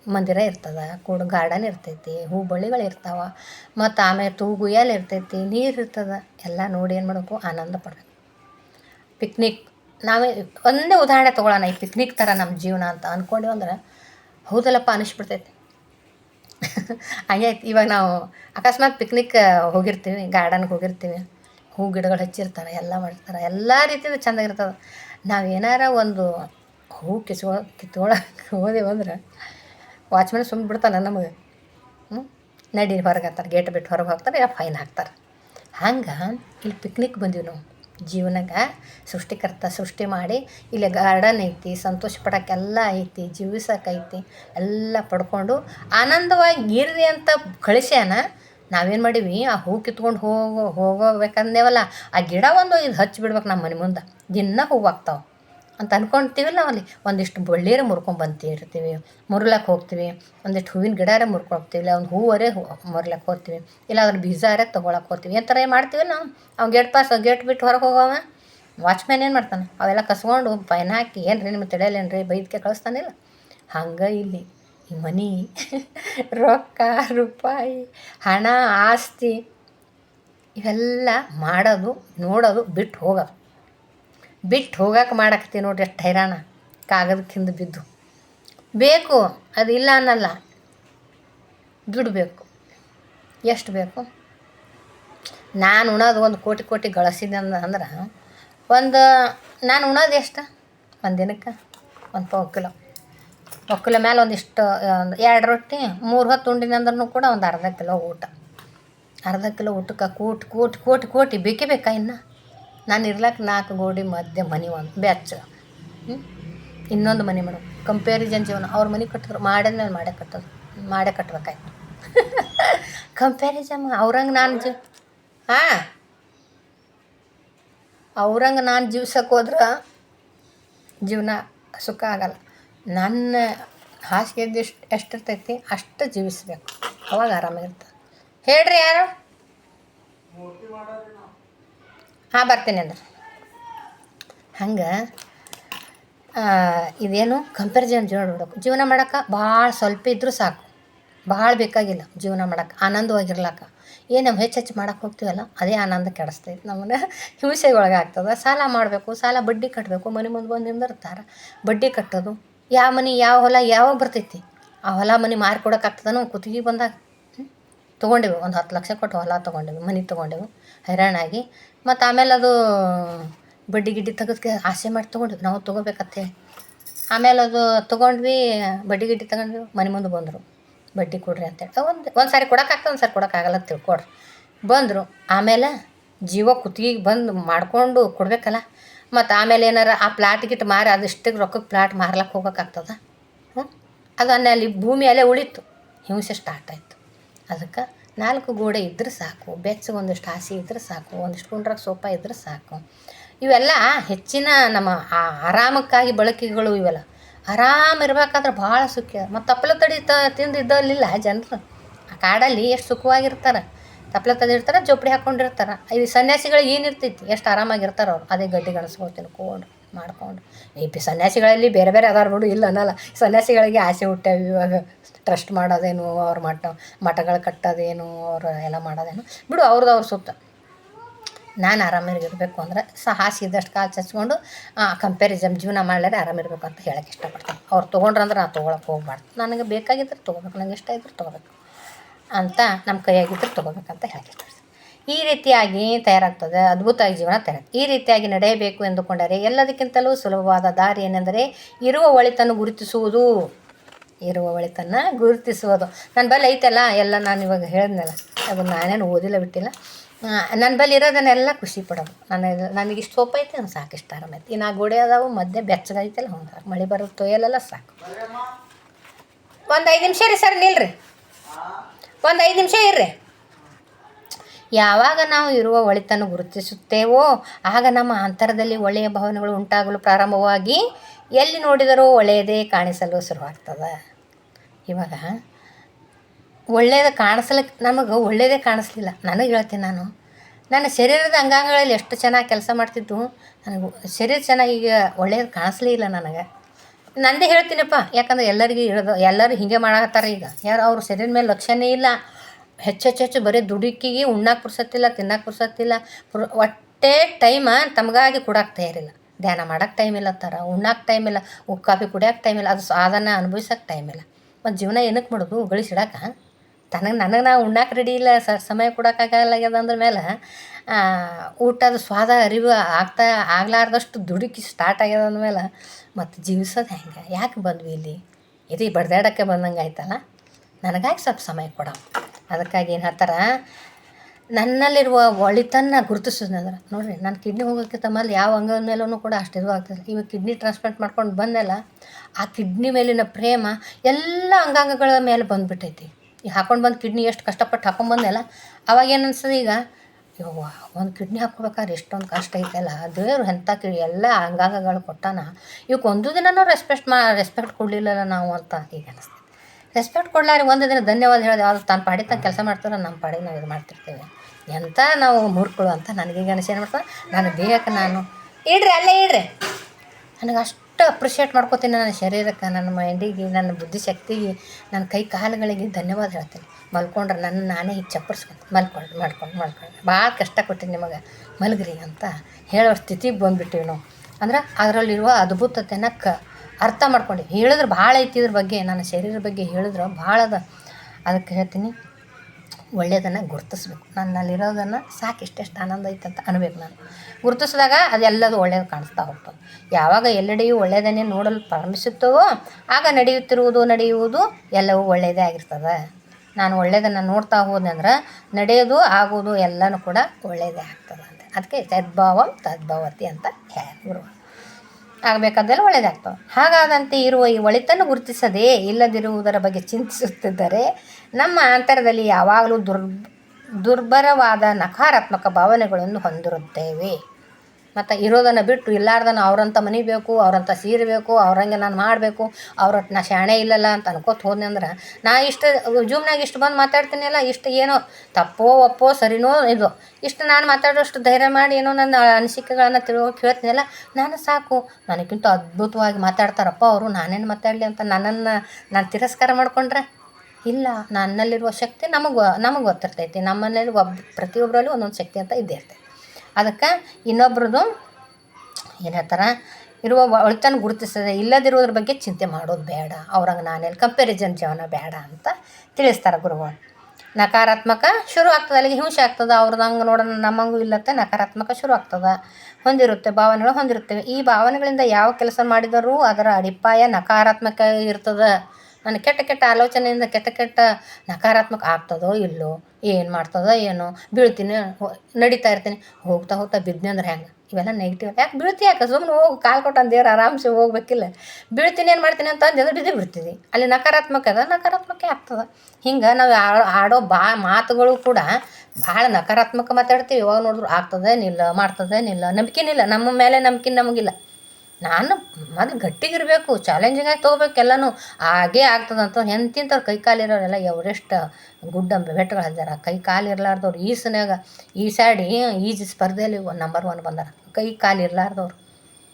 ಮಂದಿರ ಇರ್ತದೆ, ಕೂಡ ಗಾರ್ಡನ್ ಇರ್ತೈತಿ, ಹೂ ಬಳ್ಳಿಗಳು ಇರ್ತಾವೆ, ಮತ್ತು ಆಮೇಲೆ ತೂಗು ಎಲೆ ಇರ್ತೈತಿ, ನೀರು ಇರ್ತದೆ. ಎಲ್ಲ ನೋಡಿ ಏನು ಮಾಡಬೇಕು? ಆನಂದ ಪಡ್ಬೇಕು. ಪಿಕ್ನಿಕ್ ನಾವೇ ಒಂದೇ ಉದಾಹರಣೆ ತೊಗೊಳ್ಳೋಣ ಈ ಪಿಕ್ನಿಕ್ ಥರ ನಮ್ಮ ಜೀವನ ಅಂತ ಅಂದ್ಕೊಂಡು ಅಂದ್ರೆ ಹೌದಲ್ಲಪ್ಪ ಅನಿಸ್ಬಿಡ್ತೈತಿ. ಹಂಗೆ ಇವಾಗ ನಾವು ಅಕಸ್ಮಾತ್ ಪಿಕ್ನಿಕ್ ಹೋಗಿರ್ತೀವಿ ಗಾರ್ಡನ್ಗೆ ಹೋಗಿರ್ತೀವಿ. ಹೂ ಗಿಡಗಳು ಹಚ್ಚಿರ್ತಾರೆ, ಎಲ್ಲ ಮಾಡಿರ್ತಾರೆ ಎಲ್ಲ ರೀತಿಯದು ಚೆಂದಾಗಿರ್ತದೆ. ನಾವು ಏನಾರ ಒಂದು ಹೂ ಕಿಸ್ಕೊ ಕಿತ್ಕೊಳಕ್ಕೆ ಹೋದೆವಂದ್ರೆ ವಾಚ್ಮನ್ ಸುಮ್ಮನೆ ಬಿಡ್ತಾನೆ ನಮಗೆ. ಹ್ಞೂ ನಡಿ ಹೊರಗೆ ಅಂತಾರೆ, ಗೇಟ್ ಬಿಟ್ಟು ಹೊರಗೆ ಹೋಗ್ತಾರೆ ಫೈನ್ ಹಾಕ್ತಾರೆ. ಹಂಗೆ ಇಲ್ಲಿ ಪಿಕ್ನಿಕ್ ಬಂದೀವಿ ನಾವು. ಜೀವನಾಗ ಸೃಷ್ಟಿಕರ್ತ ಸೃಷ್ಟಿ ಮಾಡಿ ಇಲ್ಲಿ ಗಾರ್ಡನ್ ಐತಿ, ಸಂತೋಷ ಪಡೋಕ್ಕೆಲ್ಲ ಐತಿ ಜೀವಿಸೋಕೈತಿ ಎಲ್ಲ ಪಡ್ಕೊಂಡು ಆನಂದವಾಗಿ ಇರ್ರಿ ಅಂತ ಕಳಿಸ್ಯಾನ. ನಾವೇನು ಮಾಡೀವಿ? ಆ ಹೂ ಕಿತ್ಕೊಂಡು ಹೋಗೋ, ಹೋಗೋಬೇಕಂದೇವಲ್ಲ, ಆ ಗಿಡ ಒಂದು ಇದು ಹಚ್ಚಿ ಬಿಡ್ಬೇಕು ನಮ್ಮ ಮನೆ ಮುಂದೆ. ದಿನ ಹೂವಾಗ್ತಾವೆ ಅಂತ ಅಂದ್ಕೊಳ್ತೀವಲ್ಲ ಅಲ್ಲಿ? ಒಂದಿಷ್ಟು ಬಳ್ಳೀರ ಮುರ್ಕೊಂಡು ಬಂತಿರ್ತೀವಿ ಮುರ್ಲಕ್ಕೆ ಹೋಗ್ತೀವಿ, ಒಂದಿಷ್ಟು ಹೂವಿನ ಗಿಡಾರೆ ಮುರ್ಕೊಳ್ತೀವಿ, ಇಲ್ಲ ಒಂದು ಹೂವರೆ ಮುರ್ಲಕ್ಕೆ ಹೋಗ್ತೀವಿ, ಇಲ್ಲ ಅದ್ರ ಬೀಜಾರೆ ತೊಗೊಳಕ್ಕೆ ಹೋಗ್ತೀವಿ. ಈ ಥರ ಮಾಡ್ತೀವಿ ನಾವು? ಅವ್ನು ಗೇಟ್ ಪಾಸ್ ಗೇಟ್ ಬಿಟ್ಟು ಹೊರಗೆ ಹೋಗವ? ವಾಚ್ಮ್ಯಾನ್ ಏನು ಮಾಡ್ತಾನೆ? ಅವೆಲ್ಲ ಕಸ್ಕೊಂಡು ಪೈನ್ ಹಾಕಿ ಏನು ರೀ ನಿಮ್ಮ ತಿಳಿಯಲ್ಲೇನು ರೀ ಬೈದಕ್ಕೆ ಕಳಿಸ್ತಾನಿಲ್ಲ? ಹಂಗೆ ಇಲ್ಲಿ. ಮನಿ, ರೊಕ್ಕ, ರೂಪಾಯಿ, ಹಣ, ಆಸ್ತಿ ಇವೆಲ್ಲ ಮಾಡೋದು, ನೋಡೋದು, ಬಿಟ್ಟು ಹೋಗೋದು. ಬಿಟ್ಟು ಹೋಗಕ್ಕೆ ಮಾಡಾಕತ್ತೀವಿ ನೋಡ್ರಿ ಎಷ್ಟು ಹೈರಾಣ. ಕಾಗದಕ್ಕಿಂದ ಬಿದ್ದು. ಬೇಕು, ಅದು ಇಲ್ಲ ಅನ್ನಲ್ಲ. ದುಡ್ಡು ಬೇಕು ಎಷ್ಟು ಬೇಕು? ನಾನು ಉಣೋದು ಒಂದು ಕೋಟಿ ಕೋಟಿ ಗಳಿಸಿದೆ ಅಂದ್ರೆ ಒಂದು ನಾನು ಉಣೋದು ಎಷ್ಟು? ಒಂದು ದಿನಕ್ಕೆ? ಒಂದು ಪಾವು ಕಿಲೋ. ಒಕ್ಕಲ ಮೇಲೆ ಒಂದಿಷ್ಟು ಒಂದು ಎರಡು ರೊಟ್ಟಿ, ಮೂರು ಹೊತ್ತು ಉಂಡಿನಂದ್ರೂ ಕೂಡ ಒಂದು ಅರ್ಧ ಕಿಲೋ ಊಟ. ಅರ್ಧ ಕಿಲೋ ಊಟಕ್ಕೆ ಕೂಟ್ ಕೂಟ್, ಕೋಟಿ ಕೋಟಿ ಬೇಕೇ ಬೇಕಾ ಇನ್ನು? ನಾನು ಇರ್ಲಕ್ಕೆ ನಾಲ್ಕು ಗೋಡಿ ಮಧ್ಯ ಮನೆ ಒಂದು ಬೆಚ್ಚ ಇನ್ನೊಂದು ಮನೆ ಮೇಡಮ್ ಕಂಪ್ಯಾರಿಸನ್ ಜೀವನ. ಅವ್ರ ಮನೆ ಕಟ್ಟಿದ್ರು ಮಾಡಿದ್ಮೇಲೆ ಮಾಡೇ ಕಟ್ಟೋದು ಮಾಡೇ ಕಟ್ಬೇಕಾಯ್ತು. ಕಂಪ್ಯಾರಿಸನ್ ಅವ್ರಂಗೆ ನಾನು ಜೀವ ಹಾಂ? ಅವ್ರಂಗೆ ನಾನು ಜೀವ್ಸಕ್ಕೆ ಹೋದ್ರೆ ಜೀವನ ಸುಖ ಆಗಲ್ಲ. ನನ್ನ ಹಾಸಿಗೆ ಎಷ್ಟು ಎಷ್ಟಿರ್ತೈತಿ ಅಷ್ಟು ಜೀವಿಸ್ಬೇಕು. ಅವಾಗ ಆರಾಮಾಗಿರ್ತದೆ ಹೇಳ್ರಿ ಯಾರು? ಹಾಂ, ಬರ್ತೀನಿ ಅಂದ್ರೆ. ಹಂಗೆ ಇದೇನು ಕಂಪ್ಯಾರಿಸನ್ ಜೀವನ ನೋಡಬೇಕು. ಜೀವನ ಮಾಡೋಕೆ ಭಾಳ ಸ್ವಲ್ಪ ಇದ್ದರೂ ಸಾಕು. ಭಾಳ ಬೇಕಾಗಿಲ್ಲ ಜೀವನ ಮಾಡೋಕೆ ಆನಂದವಾಗಿರ್ಲಕ್ಕ ಏನು ನಾವು ಹೆಚ್ಚು ಹೆಚ್ಚು ಮಾಡೋಕೆ ಹೋಗ್ತೀವಲ್ಲ, ಅದೇ ಆನಂದ ಕೆಡಿಸ್ತೈತೆ ನಮ್ಮನ್ನ ಹಿಂಸೆಗೆ ಒಳಗಾಗ್ತದೆ ಸಾಲ ಮಾಡಬೇಕು, ಸಾಲ ಬಡ್ಡಿ ಕಟ್ಟಬೇಕು ಮನೆ ಮುಂದೆ ಬಂದು ನಿಂದಿರ್ತಾರೆ. ಬಡ್ಡಿ ಕಟ್ಟೋದು ಯಾವ ಮನೆ ಯಾವ ಹೊಲ ಯಾವಾಗ ಬರ್ತೈತಿ? ಆ ಹೊಲ ಮನೆ ಮಾರಿ ಕೊಡೋಕ್ಕಾಗ್ತದನೋ ಕುತ್ತಿಗೆ ಬಂದಾಗ? ತೊಗೊಂಡೆವು. ಒಂದು ಹತ್ತು ಲಕ್ಷ ಕೊಟ್ಟು ಹೊಲ ತೊಗೊಂಡೆವು, ಮನೆ ತೊಗೊಂಡೆವು ಹೈರಾಣಾಗಿ ಮತ್ತು ಆಮೇಲೆ ಅದು ಬಡ್ಡಿ ಗಿಡ್ಡಿ ತೆಗೆದಕ್ಕೆ ಆಸೆ ಮಾಡಿ ತೊಗೊಂಡ್ವಿ. ನಾವು ತೊಗೋಬೇಕಂತೆ ಆಮೇಲೆ ಅದು ತೊಗೊಂಡ್ವಿ, ಬಡ್ಡಿ ಗಿಡ್ಡಿ ತಗೊಂಡ್ವಿ, ಮನೆ ಮುಂದೆ ಬಂದರು. ಬಡ್ಡಿ ಕೊಡ್ರಿ ಅಂತೇಳಿ ಒಂದು ಒಂದು ಸಾರಿ ಕೊಡೋಕ್ಕಾಗ್ತದೆ, ಒಂದು ಸಾರಿ ಕೊಡೋಕ್ಕಾಗಲ್ಲ ತಿಳ್ಕೊಡ್ರಿ ಬಂದರು. ಆಮೇಲೆ ಜೀವ ಕುತ್ತಿಗೆ ಬಂದು ಮಾಡಿಕೊಂಡು ಕೊಡಬೇಕಲ್ಲ. ಮತ್ತು ಆಮೇಲೆ ಏನಾರ ಆ ಪ್ಲಾಟ್ ಗಿಟ್ ಮಾರಿ ಅದಿಷ್ಟಕ್ಕೆ ರೊಕ್ಕಕ್ಕೆ ಪ್ಲಾಟ್ ಮಾರ್ಲಕ್ಕೆ ಹೋಗೋಕ್ಕಾಗ್ತದ? ಹ್ಞೂ ಅದು ಅಲ್ಲಿ ಭೂಮಿ ಅಲ್ಲೇ ಉಳಿತು ಹಿಂಸೆ ಸ್ಟಾರ್ಟ್ ಆಯಿತು. ಅದಕ್ಕೆ ನಾಲ್ಕು ಗೋಡೆ ಇದ್ದರೆ ಸಾಕು ಬೆಚ್ಚಗೆ ಒಂದಿಷ್ಟು ಹಾಸಿ ಇದ್ರೆ ಸಾಕು, ಒಂದಿಷ್ಟು ಕುಂಡ್ರಾಗ ಸೋಫಾ ಇದ್ರೆ ಸಾಕು. ಇವೆಲ್ಲ ಹೆಚ್ಚಿನ ನಮ್ಮ ಆ- ಆರಾಮಕ್ಕಾಗಿ ಬಳಕೆಗಳು ಇವೆಲ್ಲ. ಆರಾಮ ಇರ್ಬೇಕಾದ್ರೆ ಭಾಳ ಸುಖ ಮತ್ತು ತಪ್ಪಲ ತಡಿ ತ ತಿಂದಿದ್ದಲ್ಲಿಲ್ಲ ಜನರು. ಆ ಕಾಡಲ್ಲಿ ಎಷ್ಟು ಸುಖವಾಗಿರ್ತಾರೆ? ತಪ್ಪಲ ತಂದಿರ್ತಾರೆ ಜೋಪಡಿ ಹಾಕ್ಕೊಂಡಿರ್ತಾರೆ ಈ ಸನ್ಯಾಸಿಗಳು ಏನಿರ್ತೈತಿ ಎಷ್ಟು ಆರಾಮಾಗಿರ್ತಾರೆ ಅವ್ರು. ಅದೇ ಗಡ್ಡಿ ಗಣಸ್ಕೊಂಡು ತಿನ್ಕೊಂಡು, ಮಾಡ್ಕೊಂಡು. ಈ ಸನ್ಯಾಸಿಗಳಲ್ಲಿ ಬೇರೆ ಬೇರೆ ಅದಾರ ಬಿಡು ಇಲ್ಲ ಅನ್ನಲ್ಲ. ಸನ್ಯಾಸಿಗಳಿಗೆ ಆಸೆ ಹುಟ್ಟ್ಯಾವ ಇವಾಗ. ಟ್ರಸ್ಟ್ ಮಾಡೋದೇನು, ಅವ್ರ ಮಠ ಮಠಗಳು ಕಟ್ಟೋದೇನು, ಅವ್ರು ಎಲ್ಲ ಮಾಡೋದೇನು. ಬಿಡು ಅವ್ರದ್ದು ಅವ್ರ ಸುತ್ತ. ನಾನು ಆರಾಮಿರ್ಬೇಕು ಅಂದ್ರೆ ಹಾಸಿ ಇದ್ದಷ್ಟು ಕಾಲು ಚಚ್ಕೊಂಡು ಕಂಪ್ಯಾರಿಸಮ್ ಜೀವನ ಮಾಡ್ಲಾರೆ ಆರಾಮಿರ್ಬೇಕು ಅಂತ ಹೇಳಕ್ಕೆ ಇಷ್ಟಪಡ್ತೀನಿ. ಅವ್ರು ತೊಗೊಂಡ್ರಂದ್ರೆ ನಾನು ತೊಗೊಳಕ್ಕೆ ಹೋಗ್ಬಾರ್ದು. ನನಗೆ ಬೇಕಾಗಿದ್ರೆ ತೊಗೋಬೇಕು, ನಂಗೆ ಇಷ್ಟ ಇದ್ರೆ ತೊಗೋಬೇಕು. ಅಂತ ನಮ್ಮ ಕೈಯಾಗಿದ್ದರೆ ತೊಗೋಬೇಕಂತ ಇಷ್ಟಪಡ್ತೀನಿ ಈ ರೀತಿಯಾಗಿ ತಯಾರಾಗ್ತದೆ, ಅದ್ಭುತವಾಗಿ ಜೀವನ ತಯಾರ ಈ ರೀತಿಯಾಗಿ ನಡೆಯಬೇಕು ಎಂದುಕೊಂಡರೆ ಎಲ್ಲದಕ್ಕಿಂತಲೂ ಸುಲಭವಾದ ದಾರಿ ಏನೆಂದರೆ ಇರುವ ಒಳಿತನ್ನು ಗುರುತಿಸುವುದು. ಇರುವ ಒಳಿತನ್ನು ಗುರುತಿಸುವುದು. ನನ್ನ ಬಳಿ ಐತಲ್ಲ, ಎಲ್ಲ ನಾನು ಇವಾಗ ಹೇಳಿದ್ನಲ್ಲ, ಅದು ನಾನೇನು ಓದಿಲ್ಲ, ಬಿಟ್ಟಿಲ್ಲ. ನನ್ನ ಬಳಿ ಇರೋದನ್ನೆಲ್ಲ ಖುಷಿ ಪಡೋದು. ನನಗೆ ನನಗೆ ಇಷ್ಟು ಸೋಪ್ ಐತೆ ನಾನು ಸಾಕು ಆರಾಮ ಆರಾಮೈತಿ ಇನ್ನು ಆ ಗೋಡೆ ಅದಾವು, ಮಧ್ಯೆ ಬೆಚ್ಚಗೈತಲ್ಲ ಹ್ಞೂ ಸಾಕು ಮಳೆ ಬರೋದು ತೊಯ್ಯಲೆಲ್ಲ ಸಾಕು. ಒಂದು ಐದು ನಿಮಿಷ ರೀ ಸರ್, ನಿಲ್ರಿ. ಒಂದು ಐದು ನಿಮಿಷ ಇರ್ರಿ. ಯಾವಾಗ ನಾವು ಇರುವ ಒಳಿತನ್ನು ಗುರುತಿಸುತ್ತೇವೋ, ಆಗ ನಮ್ಮ ಅಂತರದಲ್ಲಿ ಒಳ್ಳೆಯ ಭಾವನೆಗಳು ಉಂಟಾಗಲು ಪ್ರಾರಂಭವಾಗಿ ಎಲ್ಲಿ ನೋಡಿದರೂ ಒಳ್ಳೆಯದೇ ಕಾಣಿಸಲು ಶುರುವಾಗ್ತದೆ. ಇವಾಗ ಒಳ್ಳೆಯದು ಕಾಣಿಸ್ಲಿಕ್ಕೆ ನಮಗೆ ಒಳ್ಳೆಯದೇ ಕಾಣಿಸ್ಲಿಲ್ಲ. ನನಗೆ ಹೇಳ್ತೀನಿ ನಾನು. ನನ್ನ ಶರೀರದ ಅಂಗಾಂಗಗಳಲ್ಲಿ ಎಷ್ಟು ಚೆನ್ನಾಗಿ ಕೆಲಸ ಮಾಡ್ತಿದ್ದು ನನಗೆ ಶರೀರ ಚೆನ್ನಾಗಿ ಈಗ ಒಳ್ಳೆಯದು ಕಾಣಿಸ್ಲೇ ಇಲ್ಲ ನನಗೆ. ನಂದೇ ಹೇಳ್ತೀನಪ್ಪ. ಯಾಕಂದ್ರೆ ಎಲ್ಲರಿಗೂ ಇರೋದು ಎಲ್ಲರೂ ಹೀಗೆ ಮಾಡಾಕತ್ತಾರ ಈಗ. ಯಾರು ಅವ್ರ ಶರೀರ ಮೇಲೆ ಲಕ್ಷ್ಯನೇ ಇಲ್ಲ. ಹೆಚ್ಚು ಹೆಚ್ಚು ಹೆಚ್ಚು ಬರೀ ದುಡುಕಿಗೆ ಉಣ್ಣಕ್ಕೆ ಪುರ್ಸತ್ತಿಲ್ಲ ತಿನ್ನಕ್ಕೆ ಪುರ್ಸತ್ತಿಲ್ಲ. ಪುರ್ ಒಟ್ಟೇ ಟೈಮ ತಮಗಾಗಿ ಕೊಡಕ್ಕೆ ತಯಾರಿಲ್ಲ. ಧ್ಯಾನ ಮಾಡಕ್ಕೆ ಟೈಮ್ ಇಲ್ಲ ತರ ಉಣ್ಣಕ್ಕೆ ಟೈಮ್ ಇಲ್ಲ ಕಾಫಿ ಕುಡಿಯೋಕೆ ಟೈಮ್ ಇಲ್ಲ, ಅದು ಸಾಧನ ಅನುಭವಿಸೋಕೆ ಟೈಮ್ ಇಲ್ಲ. ಮತ್ತು ಜೀವನ ಏನಕ್ಕೆ ಮಾಡೋದು? ಗಳಿಸಿಡಕ್ಕೆ ತನಗೆ ನನಗೆ ನಾವು ಉಣ್ಣಾಕೆ ರೆಡಿ ಇಲ್ಲ, ಸ ಸಮಯ ಕೊಡೋಕ್ಕಾಗಲ್ಲಾಗ್ಯದ ಅಂದ್ರ ಮೇಲೆ ಊಟದ ಸ್ವಾದ ಅರಿವು ಆಗ್ತಾ ಆಗ್ಲಾರ್ದಷ್ಟು ದುಡುಕಿ ಸ್ಟಾರ್ಟ್ ಆಗ್ಯದ ಅಂದಮೇಲೆ ಮತ್ತು ಜೀವಿಸೋದು ಹೆಂಗೆ? ಯಾಕೆ ಬಂದ್ವಿ ಇಲ್ಲಿ? ಇದು ಬಡ್ದಾಡೋಕ್ಕೆ ಬಂದಂಗೆ ಆಯ್ತಲ್ಲ? ನನಗಾಗಿ ಸ್ವಲ್ಪ ಸಮಯ ಕೊಡ. ಅದಕ್ಕಾಗಿ ಏನು ಹೇಳ್ತಾರೆ? ನನ್ನಲ್ಲಿರುವ ಒಳಿತನ್ನು ಗುರುತಿಸಿದ್ನಂದ್ರೆ ನೋಡಿರಿ, ನಾನು ಕಿಡ್ನಿ ಹೋಗೋಕ್ಕೆ ತಮ್ಮಲ್ಲಿ ಯಾವ ಅಂಗದ ಮೇಲೂ ಕೂಡ ಅಷ್ಟು ಇದು ಆಗ್ತದೆ ಇವಾಗ ಕಿಡ್ನಿ ಟ್ರಾನ್ಸ್ಪ್ಲಾಂಟ್ ಮಾಡ್ಕೊಂಡು ಬಂದೆಲ್ಲ, ಆ ಕಿಡ್ನಿ ಮೇಲಿನ ಪ್ರೇಮ ಎಲ್ಲ ಅಂಗಾಂಗಗಳ ಮೇಲೆ ಬಂದುಬಿಟ್ಟೈತಿ. ಈಗ ಹಾಕೊಂಡು ಬಂದು ಕಿಡ್ನಿ ಎಷ್ಟು ಕಷ್ಟಪಟ್ಟು ಹಾಕೊಂಡು ಬಂದೆಲ್ಲ, ಅವಾಗ ಏನು ಅನ್ಸ್ತದೆ ಈಗ? ಯವ್ವ, ಒಂದು ಕಿಡ್ನಿ ಹಾಕ್ಕೊಬೇಕಾದ್ರೆ ಎಷ್ಟೊಂದು ಕಷ್ಟ ಐತಲ್ಲ ದೇವ್ರು ಎಂಥ ಕಿ ಎಲ್ಲ ಅಂಗಾಂಗಗಳು ಕೊಟ್ಟಾನ. ಇವಕ್ಕೆ ಒಂದು ದಿನನೂ ರೆಸ್ಪೆಕ್ಟ್ ಮಾ ರೆಸ್ಪೆಕ್ಟ್ ಕೊಡಲಿಲ್ಲಲ್ಲ ನಾವು ಅಂತ ಈಗ ಅನಿಸ್ತೀವಿ ರೆಸ್ಪೆಕ್ಟ್ ಕೊಡ್ಲಾರಿ ಒಂದು ದಿನ ಧನ್ಯವಾದ ಹೇಳೋದು. ಯಾವ್ದು ತಾನು ಪಾಡಿ ತಾನು ಕೆಲಸ ಮಾಡ್ತಾರೆ ನಮ್ಮ ಪಾಡಿಗೆ ನಾವು ಇದು ಮಾಡ್ತಿರ್ತೇವೆ. ಎಂಥ ನಾವು ಮೂರ್ಕೊಳ್ಳು ಅಂತ ನನಗೀಗ ಅನಿಸಿ ಏನು ಮಾಡ್ತಾರೆ ನನ್ನ ದೇಹಕ್ಕೆ ನಾನು ಇಡ್ರಿ, ಅಲ್ಲೇ ಇಡ್ರಿ. ನನಗೆ ಅಷ್ಟು ಅಪ್ರಿಷಿಯೇಟ್ ಮಾಡ್ಕೋತೀನಿ ನನ್ನ ಶರೀರಕ್ಕೆ, ನನ್ನ ಮೈಂಡಿಗೆ ನನ್ನ ಬುದ್ಧಿಶಕ್ತಿಗೆ, ನನ್ನ ಕೈ ಕಾಲುಗಳಿಗೆ ಧನ್ಯವಾದ ಹೇಳ್ತೀನಿ. ಮಲ್ಕೊಂಡ್ರೆ ನನ್ನ ನಾನೇ ಹೀಗೆ ಚಪ್ಪರ್ಸ್ಕೊಂತ ಮಲ್ಕೊಂಡು ಮಾಡ್ಕೊಂಡು ಮಾಡ್ಕೊಂಡು ಭಾಳ ಕಷ್ಟ ಕೊಟ್ಟಿನಿ ನಿಮಗೆ ಮಲಗ್ರಿ ಅಂತ ಹೇಳೋ ಸ್ಥಿತಿಗೆ ಬಂದುಬಿಟ್ಟಿವಿ ನಾವು. ಅಂದ್ರೆ ಅದರಲ್ಲಿರುವ ಅದ್ಭುತತೆನ ಕ ಅರ್ಥ ಮಾಡ್ಕೊಂಡು. ಹೇಳಿದ್ರೆ ಭಾಳ ಐತಿ ಇದ್ರ ಬಗ್ಗೆ, ನನ್ನ ಶರೀರ ಬಗ್ಗೆ ಹೇಳಿದ್ರೆ ಭಾಳ ಅದ. ಅದಕ್ಕೆ ಹೇಳ್ತೀನಿ ಒಳ್ಳೆಯದನ್ನು ಗುರ್ತಿಸ್ಬೇಕು. ನನ್ನಲ್ಲಿರೋದನ್ನು ಸಾಕು ಇಷ್ಟೆಷ್ಟು ಆನಂದ ಐತೆ ಅಂತ ಅನ್ಬೇಕು ನಾನು. ಗುರುತಿಸಿದಾಗ ಅದೆಲ್ಲದು ಒಳ್ಳೇದು ಕಾಣಿಸ್ತಾ ಹೋಗ್ತದೆ. ಯಾವಾಗ ಎಲ್ಲೆಡೆಯೂ ಒಳ್ಳೆಯದನ್ನೇ ನೋಡಲು ಪ್ರಾರಂಭಿಸುತ್ತವೋ, ಆಗ ನಡೆಯುತ್ತಿರುವುದು, ನಡೆಯುವುದು ಎಲ್ಲವೂ ಒಳ್ಳೆಯದೇ ಆಗಿರ್ತದೆ. ನಾನು ಒಳ್ಳೆಯದನ್ನು ನೋಡ್ತಾ ಹೋದೆ ಅಂದ್ರೆ ನಡೆಯೋದು, ಆಗೋದು ಎಲ್ಲನೂ ಕೂಡ ಒಳ್ಳೆಯದೇ ಆಗ್ತದೆ ಅಂತ. ಅದಕ್ಕೆ ತದ್ಭಾವಂ ತದ್ಭವತಿ ಅಂತ ಹೇಳಿ ಗುರು. ಆಗಬೇಕಾದೆಲ್ಲ ಒಳ್ಳೆಯದಾಗ್ತವೆ ಹಾಗಾದಂತೆ ಇರುವ ಈ ಒಳಿತನ್ನು ಗುರುತಿಸದೇ ಇಲ್ಲದಿರುವುದರ ಬಗ್ಗೆ ಚಿಂತಿಸುತ್ತಿದ್ದರೆ ನಮ್ಮ ಅಂತರದಲ್ಲಿ ಯಾವಾಗಲೂ ದುರ್, ದುರ್ಬರವಾದ ನಕಾರಾತ್ಮಕ ಭಾವನೆಗಳನ್ನು ಹೊಂದಿರುತ್ತೇವೆ. ಮತ್ತು ಇರೋದನ್ನು ಬಿಟ್ಟು ಇಲ್ಲಾರ್ದನ್ನು ಅವ್ರಂಥ ಮನೆ ಬೇಕು ಅವ್ರಂಥ ಸೀರೆ ಬೇಕು, ಅವ್ರಂಗೆ ನಾನು ಮಾಡಬೇಕು ಅವ್ರಟ್ಟು ನಾ ಶಾಣೆ ಇಲ್ಲಲ್ಲ ಅಂತ ಅನ್ಕೋತ ಹೋದ್ನಿ ಅಂದ್ರೆ ನಾ ಇಷ್ಟು ಜೂಮ್ನಾಗ ಇಷ್ಟು ಬಂದು ಮಾತಾಡ್ತೀನಲ್ಲ, ಇಷ್ಟು ಏನೋ ತಪ್ಪೋ ಒಪ್ಪೋ ಸರಿನೋ ಇದು ಇಷ್ಟು ನಾನು ಮಾತಾಡೋಷ್ಟು ಧೈರ್ಯ ಮಾಡಿ ಏನೋ ನನ್ನ ಅನಿಸಿಕೆಗಳನ್ನು ತಿಳ್ಕೊಂಡು ಹೇಳ್ತೀನಲ್ಲ ನಾನು ಸಾಕು. ನನಗಿಂತ ಅದ್ಭುತವಾಗಿ ಮಾತಾಡ್ತಾರಪ್ಪ ಅವರು, ನಾನೇನು ಮಾತಾಡಲಿ ಅಂತ ನನ್ನನ್ನು ನಾನು ತಿರಸ್ಕಾರ ಮಾಡಿಕೊಂಡ್ರೆ? ಇಲ್ಲ, ನನ್ನಲ್ಲಿರುವ ಶಕ್ತಿ ನಮಗೆ ನಮಗೆ ಗೊತ್ತಿರ್ತೈತಿ. ನಮ್ಮನೇಲಿ ಒಬ್ಬ ಪ್ರತಿಯೊಬ್ಬರಲ್ಲೂ ಒಂದೊಂದು ಶಕ್ತಿ ಅಂತ ಇದ್ದೇ ಇರ್ತೈತಿ. ಅದಕ್ಕೆ ಇನ್ನೊಬ್ರದ್ದು ಏನು ಹೇಳ್ತಾರೆ, ಇರುವ ಒಳಿತನ್ನು ಗುರುತಿಸದೆ ಇಲ್ಲದಿರೋದ್ರ ಬಗ್ಗೆ ಚಿಂತೆ ಮಾಡೋದು ಬೇಡ. ಅವ್ರಂಗೆ ನಾನೇನು ಕಂಪ್ಯಾರಿಸನ್ ಜೀವನ ಬೇಡ ಅಂತ ತಿಳಿಸ್ತಾರೆ ಗುರುಗಳು. ನಕಾರಾತ್ಮಕ ಶುರು ಆಗ್ತದೆ, ಅಲ್ಲಿಗೆ ಹಿಂಸೆ ಆಗ್ತದೆ, ಅವ್ರದ್ದು ಹಂಗೆ ನೋಡೋಣ ನಮಗೂ ಇಲ್ಲತ್ತೆ ನಕಾರಾತ್ಮಕ ಶುರು ಆಗ್ತದೆ. ಹೊಂದಿರುತ್ತೆ, ಭಾವನೆಗಳು ಹೊಂದಿರುತ್ತೇವೆ. ಈ ಭಾವನೆಗಳಿಂದ ಯಾವ ಕೆಲಸ ಮಾಡಿದರೂ ಅದರ ಅಡಿಪಾಯ ನಕಾರಾತ್ಮಕ ಇರ್ತದೆ. ನನ್ನ ಕೆಟ್ಟ ಕೆಟ್ಟ ಆಲೋಚನೆಯಿಂದ ಕೆಟ್ಟ ಕೆಟ್ಟ ನಕಾರಾತ್ಮಕ ಆಗ್ತದೋ ಇಲ್ಲೋ, ಏನು ಮಾಡ್ತದೋ ಏನೋ, ಬೀಳ್ತೀನಿ ನಡೀತಾ ಇರ್ತೀನಿ, ಹೋಗ್ತಾ ಹೋಗ್ತಾ ಬಿದ್ನಿ ಅಂದ್ರೆ ಹೆಂಗೆ? ಇವೆಲ್ಲ ನೆಗೆಟಿವ್ ಯಾಕೆ ಬೀಳ್ತಿ ಯಾಕೆ? ಸುಮ್ಮನೆ ಹೋಗಿ, ಕಾಲು ಕೊಟ್ಟ ದೇವ್ರು ಆರಾಮ್ಸೆ ಹೋಗ್ಬೇಕಿಲ್ಲ. ಬೀಳ್ತೀನಿ, ಏನು ಮಾಡ್ತೀನಿ ಅಂತ ಅಂದ್ರೆ ಬಿದ್ದು ಬಿಡ್ತೀವಿ. ಅಲ್ಲಿ ನಕಾರಾತ್ಮಕ ಅದ, ನಕಾರಾತ್ಮಕ ಆಗ್ತದೆ. ಹಿಂಗೆ ನಾವು ಆಡೋ ಬಾ ಮಾತುಗಳು ಕೂಡ ಭಾಳ ನಕಾರಾತ್ಮಕ ಮಾತಾಡ್ತೀವಿ. ಯಾವಾಗ ನೋಡಿದ್ರು ಆಗ್ತದೆ ನಿಲ್ಲ ಮಾಡ್ತದೆ ನಿಲ್ಲ ನಂಬಿಕೆನಿಲ್ಲ, ನಮ್ಮ ಮೇಲೆ ನಂಬಿಕೆ ನಮಗಿಲ್ಲ. ನಾನು ಮೊದಲು ಗಟ್ಟಿಗಿರಬೇಕು ಚಾಲೆಂಜಿಂಗಾಗಿ ತೊಗೋಬೇಕು ಎಲ್ಲನೂ. ಹಾಗೇ ಆಗ್ತದಂತ ಎಂತಿಂಥವ್ರು ಕೈ ಕಾಲಿರೋರೆಲ್ಲ ಎವರೆಸ್ಟ್ ಗುಡ್ಡ ಬೆಟ್ಟಗಳು ಹಚ್ಚಾರ ಕೈ ಕಾಲು ಇರಲಾರ್ದವ್ರು ಈ ಸೈಡ್ ಈಜು ಸ್ಪರ್ಧೆಯಲ್ಲಿ ನಂಬರ್ ಒನ್ ಬಂದಾರ. ಕೈ ಕಾಲು ಇರಲಾರ್ದವ್ರು.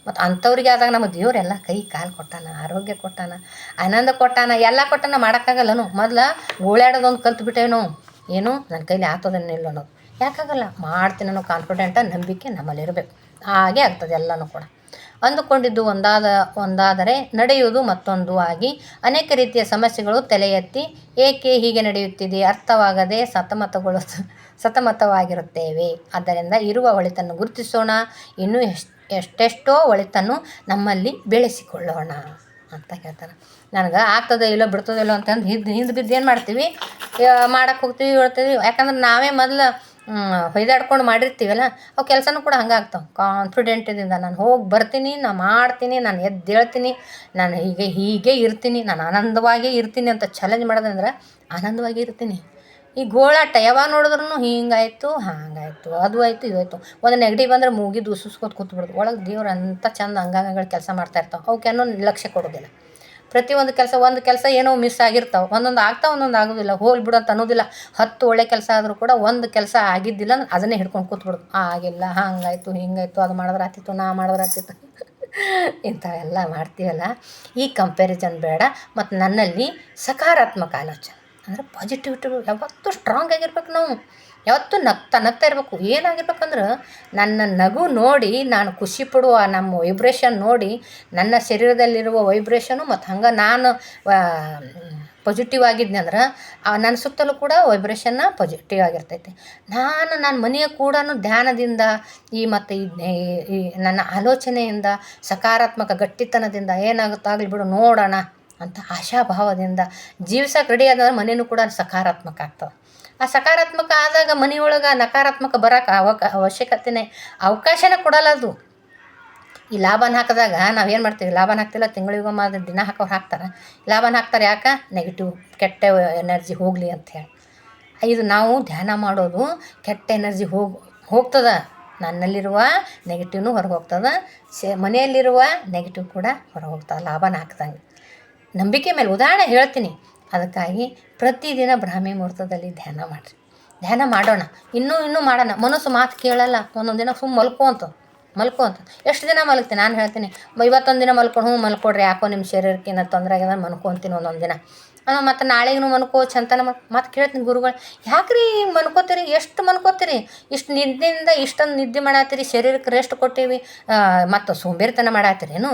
ಮತ್ತು ಅಂಥವ್ರಿಗೆ ಆದಾಗ ನಮ್ಮ ದೇವರೆಲ್ಲ ಕೈ ಕಾಲು ಕೊಟ್ಟಾನ, ಆರೋಗ್ಯ ಕೊಟ್ಟಾನ, ಆನಂದ ಕೊಟ್ಟಾನ, ಎಲ್ಲ ಕೊಟ್ಟಾನ ಮಾಡೋಕ್ಕಾಗಲ್ಲನು. ಮೊದಲು ಗೋಳಾಡೋದೊಂದು ಕಲ್ತು ಬಿಟ್ಟೇನೋ ಏನು? ನನ್ನ ಕೈಲಿ ಇಲ್ಲ ಅನ್ನೋದು ಯಾಕಾಗಲ್ಲ? ಮಾಡ್ತೀನಿ ಅನ್ನೋ ಕಾನ್ಫಿಡೆಂಟ ನಂಬಿಕೆ ನಮ್ಮಲ್ಲಿರಬೇಕು. ಹಾಗೆ ಆಗ್ತದೆ ಎಲ್ಲನೂ ಕೂಡ. ಅಂದುಕೊಂಡಿದ್ದು ಒಂದಾದ, ಒಂದಾದರೆ ನಡೆಯುವುದು ಮತ್ತೊಂದು ಆಗಿ ಅನೇಕ ರೀತಿಯ ಸಮಸ್ಯೆಗಳು ತಲೆ ಎತ್ತಿ ಏಕೆ ಹೀಗೆ ನಡೆಯುತ್ತಿದೆ? ಅರ್ಥವಾಗದೆ ಸತಮತಗೊಳ, ಸತಮತವಾಗಿರುತ್ತೇವೆ. ಆದ್ದರಿಂದ ಇರುವ ಒಳಿತನ್ನು ಗುರುತಿಸೋಣ. ಇನ್ನೂ ಎಷ್ಟು ಎಷ್ಟೆಷ್ಟೋ ಒಳಿತನ್ನು ನಮ್ಮಲ್ಲಿ ಬೆಳೆಸಿಕೊಳ್ಳೋಣ ಅಂತ ಹೇಳ್ತಾರೆ. ನನಗೆ ಆಗ್ತದೆ ಇಲ್ಲೋ ಬಿಡ್ತದೋ ಇಲ್ಲೋ ಅಂತಂದು ಹಿಂದೆ ಹಿಂದೆ ಬಿದ್ದು ಏನು ಮಾಡ್ತೀವಿ? ಮಾಡಕ್ಕೆ ಹೋಗ್ತೀವಿ, ಹೇಳ್ತೀವಿ. ಯಾಕಂದ್ರೆ ನಾವೇ ಮೊದಲು ಹೊಯ್ದಾಡ್ಕೊಂಡು ಮಾಡಿರ್ತೀವಲ್ಲ, ಅವು ಕೆಲಸನೂ ಕೂಡ ಹಂಗೆ ಆಗ್ತಾವೆ. ಕಾನ್ಫಿಡೆಂಟಿಂದ ನಾನು ಹೋಗಿ ಬರ್ತೀನಿ ನಾನು ಮಾಡ್ತೀನಿ, ನಾನು ಎದ್ದೇಳ್ತೀನಿ ನಾನು ಹೀಗೆ ಹೀಗೆ ಇರ್ತೀನಿ, ನಾನು ಆನಂದವಾಗೇ ಇರ್ತೀನಿ ಅಂತ ಚಾಲೆಂಜ್ ಮಾಡೋದಂದ್ರೆ ಆನಂದವಾಗಿ ಇರ್ತೀನಿ. ಈ ಗೋಳಾಟ ಯಾವಾಗ ನೋಡಿದ್ರು ಹಿಂಗಾಯ್ತು, ಹಾಗಾಯ್ತು, ಅದು ಆಯಿತು, ಇದು ಒಂದು ನೆಗಡಿ ಬಂದ್ರೆ ಮೂಗಿದ್ದು ಉಸುಸ್ಕೊತ ಕೂತ್ಬಿಡೋದು. ಒಳಗೆ ದೇವ್ರು ಅಂಥ ಚಂದ ಅಂಗಾಂಗಗಳು ಕೆಲಸ ಮಾಡ್ತಾ ಇರ್ತಾವೆ. ಅವಕ್ಕೇನೋ ಲಕ್ಷ್ಯ ಕೊಡೋದಿಲ್ಲ. ಪ್ರತಿಯೊಂದು ಕೆಲಸ, ಒಂದು ಕೆಲಸ ಏನೋ ಮಿಸ್ ಆಗಿರ್ತಾವೆ. ಒಂದೊಂದು ಆಗ್ತಾ ಒಂದೊಂದು ಆಗೋದಿಲ್ಲ. ಹೋಗಿ ಬಿಡು ಅನ್ನೋದಿಲ್ಲ. ಹತ್ತು ಒಳ್ಳೆ ಕೆಲಸ ಆದರೂ ಕೂಡ ಒಂದು ಕೆಲಸ ಆಗಿದ್ದಿಲ್ಲ ಅದನ್ನೇ ಹಿಡ್ಕೊಂಡು ಕೂತ್ಬಿಡೋದು. ಆಗಿಲ್ಲ. ಹಾಗಾಯ್ತು, ಹಿಂಗಾಯ್ತು. ಅದು ಮಾಡಿದ್ರೆ ಆಗ್ತಿತ್ತು, ನಾ ಮಾಡಿದ್ರೆ ಆಗ್ತಿತ್ತು. ಇಂಥವೆಲ್ಲ ಮಾಡ್ತೀವಲ್ಲ. ಈ ಕಂಪ್ಯಾರಿಸನ್ ಬೇಡ. ಮತ್ತು ನನ್ನಲ್ಲಿ ಸಕಾರಾತ್ಮಕ ಆಲೋಚನೆ. ಅಂದರೆ ಪಾಸಿಟಿವಿಟಿ ಯಾವತ್ತೂ ಸ್ಟ್ರಾಂಗ್ ಆಗಿರ್ಬೇಕು ನಾವು. ಯಾವತ್ತೂ ನಗ್ತ ನಗ್ತಾ ಇರಬೇಕು. ಏನಾಗಿರ್ಬೇಕಂದ್ರೆ ನನ್ನ ನಗು ನೋಡಿ ನಾನು ಖುಷಿ ಪಡುವ ನಮ್ಮ ವೈಬ್ರೇಷನ್ ನೋಡಿ ನನ್ನ ಶರೀರದಲ್ಲಿರುವ ವೈಬ್ರೇಷನು ಮತ್ತು ಹಂಗೆ ನಾನು ಪಾಸಿಟಿವ್ ಆಗಿದ್ನಿ ಅಂದ್ರೆ ನನ್ನ ಸುತ್ತಲೂ ಕೂಡ ವೈಬ್ರೇಷನ್ನ ಪಾಸಿಟಿವ್ ಆಗಿರ್ತೈತಿ. ನಾನು ನನ್ನ ಮನೆಯ ಕೂಡ ಧ್ಯಾನದಿಂದ ಈ ಮತ್ತು ಈ ನನ್ನ ಆಲೋಚನೆಯಿಂದ ಸಕಾರಾತ್ಮಕ ಗಟ್ಟಿತನದಿಂದ ಏನಾಗುತ್ತಾಗಲಿ ಬಿಡು ನೋಡೋಣ ಅಂತ ಆಶಾಭಾವದಿಂದ ಜೀವ್ಸಕ್ಕೆ ರೆಡಿ ಆದ್ರೆ ಮನೆಯೂ ಕೂಡ ಸಕಾರಾತ್ಮಕ ಆಗ್ತವೆ. ಆ ಸಕಾರಾತ್ಮಕ ಆದಾಗ ಮನೆಯೊಳಗೆ ನಕಾರಾತ್ಮಕ ಬರೋಕೆ ಅವಕ ಅವಶ್ಯಕತೆನೇ ಅವಕಾಶನೇ ಕೊಡಲ್ಲ ಅದು. ಈ ಲಾಭನ ಹಾಕಿದಾಗ ನಾವೇನು ಮಾಡ್ತೀವಿ? ಲಾಭನ ಹಾಕ್ತಿಲ್ಲ ತಿಂಗಳಿಗೊಮ್ಮೆ ದಿನ ಹಾಕೋರು ಹಾಕ್ತಾರೆ. ಲಾಭನ ಹಾಕ್ತಾರೆ ಯಾಕೆ? ನೆಗೆಟಿವ್ ಕೆಟ್ಟ ಎನರ್ಜಿ ಹೋಗಲಿ ಅಂತ ಹೇಳಿ. ಇದು ನಾವು ಧ್ಯಾನ ಮಾಡೋದು ಕೆಟ್ಟ ಎನರ್ಜಿ ಹೋಗಿ, ಹೋಗ್ತದ. ನನ್ನಲ್ಲಿರುವ ನೆಗೆಟಿವ್ನು ಹೊರಗೆ ಹೋಗ್ತದ. ಶೇ, ಮನೆಯಲ್ಲಿರುವ ನೆಗೆಟಿವ್ ಕೂಡ ಹೊರಗೆ ಹೋಗ್ತದೆ. ಲಾಭನ ಹಾಕ್ದಂಗೆ. ನಂಬಿಕೆ ಮೇಲೆ ಉದಾಹರಣೆ ಹೇಳ್ತೀನಿ. ಅದಕ್ಕಾಗಿ ಪ್ರತಿದಿನ ಬ್ರಾಹ್ಮಿ ಮುಹೂರ್ತದಲ್ಲಿ ಧ್ಯಾನ ಮಾಡಿರಿ. ಧ್ಯಾನ ಮಾಡೋಣ. ಇನ್ನೂ ಇನ್ನೂ ಮಾಡೋಣ. ಮನಸ್ಸು ಮಾತು ಕೇಳಲ್ಲ. ಒಂದೊಂದು ದಿನ ಸುಮ್ಮ ಮಲ್ಕೋ ಅಂತ. ಮಲ್ಕೋ ಅಂತ. ಎಷ್ಟು ದಿನ ಮಲಗ್ತೀನಿ ನಾನು ಹೇಳ್ತೀನಿ. ಇವತ್ತೊಂದು ದಿನ ಮಲ್ಕೊಂಡು ಹ್ಞೂ ಮಲ್ಕೊಡ್ರಿ. ಯಾಕೋ ನಿಮ್ಮ ಶರೀರಕ್ಕೆ ಏನೋ ತೊಂದರೆ ಆಗ್ಯದ ಮಲ್ಕೊತೀನಿ ಒಂದೊಂದು ದಿನ. ಮತ್ತು ನಾಳೆಗೂ ಮನ್ಕೋ ಚಂತನ ಮತ್ತೆ ಕೇಳ್ತೀನಿ ಗುರುಗಳು. ಯಾಕ್ರಿ ಮನ್ಕೋತೀರಿ ಎಷ್ಟು ಮನ್ಕೋತೀರಿ ಇಷ್ಟು ನಿದ್ದೆಯಿಂದ ಇಷ್ಟೊಂದು ನಿದ್ದೆ ಮಾಡತ್ತೀರಿ ಶರೀರಕ್ಕೆ ರೆಸ್ಟ್ ಕೊಟ್ಟೀವಿ. ಮತ್ತು ಸೋಂಬೇರಿತನ ಮಾಡತ್ತೀರೇನು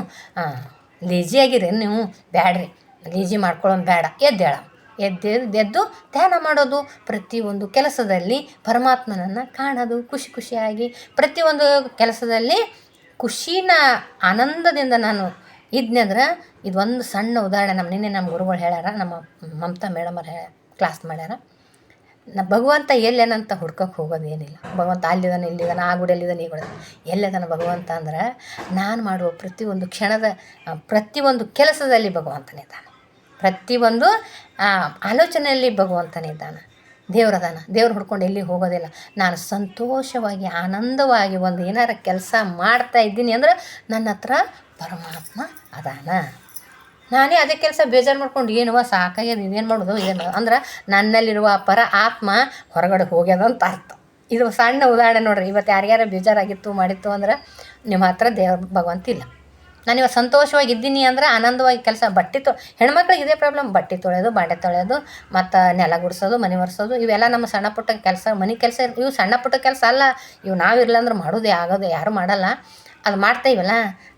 ಲೇಜಿ ಆಗಿರೇನು ನೀವು? ಬ್ಯಾಡ್ರಿ. ಲೇಜಿ ಮಾಡ್ಕೊಳ್ಳೋದು ಬೇಡ. ಎದ್ದೇಳ ಎದ್ದೆದ್ದು ಎದ್ದು ಧ್ಯಾನ ಮಾಡೋದು. ಪ್ರತಿಯೊಂದು ಕೆಲಸದಲ್ಲಿ ಪರಮಾತ್ಮನನ್ನು ಕಾಣೋದು. ಖುಷಿ ಖುಷಿಯಾಗಿ ಪ್ರತಿಯೊಂದು ಕೆಲಸದಲ್ಲಿ ಖುಷಿನ ಆನಂದದಿಂದ ನಾನು ಇದ್ನಂದ್ರೆ ಇದೊಂದು ಸಣ್ಣ ಉದಾಹರಣೆ ನಮ್ಮ ನಿನ್ನೆ ನಮ್ಮ ಗುರುಗಳು ಹೇಳ್ಯಾರ. ನಮ್ಮ ಮಮತಾ ಮೇಡಮರು ಹೇಳ ಕ್ಲಾಸ್ ಮಾಡ್ಯಾರ. ನ ಭಗವಂತ ಎಲ್ಲೇನಂತ ಹುಡ್ಕೋಕೆ ಹೋಗೋದು ಏನಿಲ್ಲ. ಭಗವಂತ ಅಲ್ಲಿದ್ದಾನೆ ಇಲ್ಲಿದ್ದಾನೆ ಆ ಗುಡಿಯಲ್ಲಿದ್ದಾನೆ ಈ ಗುಡಿ ಎಲ್ಲೇದಾನ ಭಗವಂತ ಅಂದ್ರೆ ನಾನು ಮಾಡುವ ಪ್ರತಿಯೊಂದು ಕ್ಷಣದ ಪ್ರತಿಯೊಂದು ಕೆಲಸದಲ್ಲಿ ಭಗವಂತನಿದ್ದಾನೆ ಪ್ರತಿಯೊಂದು ಆಲೋಚನೆಯಲ್ಲಿ ಭಗವಂತನಿದ್ದಾನೆ ದೇವ್ರದಾನ ದೇವ್ರು ಹುಡ್ಕೊಂಡು ಎಲ್ಲಿ ಹೋಗೋದಿಲ್ಲ. ನಾನು ಸಂತೋಷವಾಗಿ, ಆನಂದವಾಗಿ ಒಂದು ಏನಾರ ಕೆಲಸ ಮಾಡ್ತಾ ಇದ್ದೀನಿ ಅಂದ್ರೆ ನನ್ನ ಹತ್ರ ಪರಮಾತ್ಮ ಅದಾನ. ನಾನೇ ಅದೇ ಕೆಲಸ ಬೇಜಾರು ಮಾಡ್ಕೊಂಡು ಏನುವ ಸಾಕಾಗ್ಯದ, ಇದೇನು ಮಾಡೋದು ಏನು ಅಂದ್ರೆ ನನ್ನಲ್ಲಿರುವ ಪರ ಆತ್ಮ ಹೊರಗಡೆ ಹೋಗ್ಯದ ಅಂತ ಅರ್ಥ. ಇದು ಸಣ್ಣ ಉದಾಹರಣೆ ನೋಡ್ರಿ. ಇವತ್ತು ಯಾರ್ಯಾರ ಬೇಜಾರಾಗಿತ್ತು, ಮಾಡಿತ್ತು ಅಂದ್ರೆ ನಿಮ್ಮ ಹತ್ರ ದೇವ್ರ ಭಗವಂತ ಇಲ್ಲ. ನಾನು ಇವಾಗ ಸಂತೋಷವಾಗಿ ಇದ್ದೀನಿ ಅಂದ್ರೆ ಆನಂದವಾಗಿ ಕೆಲಸ. ಬಟ್ಟೆ ತೊ ಹೆಣ್ಮಕ್ಳಿಗೆ ಇದೇ ಪ್ರಾಬ್ಲಮ್ ಬಟ್ಟೆ ತೊಳೆಯೋದು, ಬಾಂಡೆ ತೊಳೆಯೋದು, ಮತ್ತು ನೆಲ ಗುಡಿಸೋದು, ಮನೆ ಒರೆಸೋದು, ಇವೆಲ್ಲ ನಮ್ಮ ಸಣ್ಣ ಪುಟ್ಟ ಕೆಲಸ, ಮನೆ ಕೆಲಸ ಇವು ಸಣ್ಣ ಪುಟ್ಟ ಕೆಲಸ ಅಲ್ಲ. ಇವು ನಾವಿರಲ್ಲ ಅಂದ್ರೆ ಮಾಡೋದೇ ಆಗೋದು, ಯಾರು ಮಾಡಲ್ಲ. ಅದು ಮಾಡ್ತಾಯಿವಲ್ಲ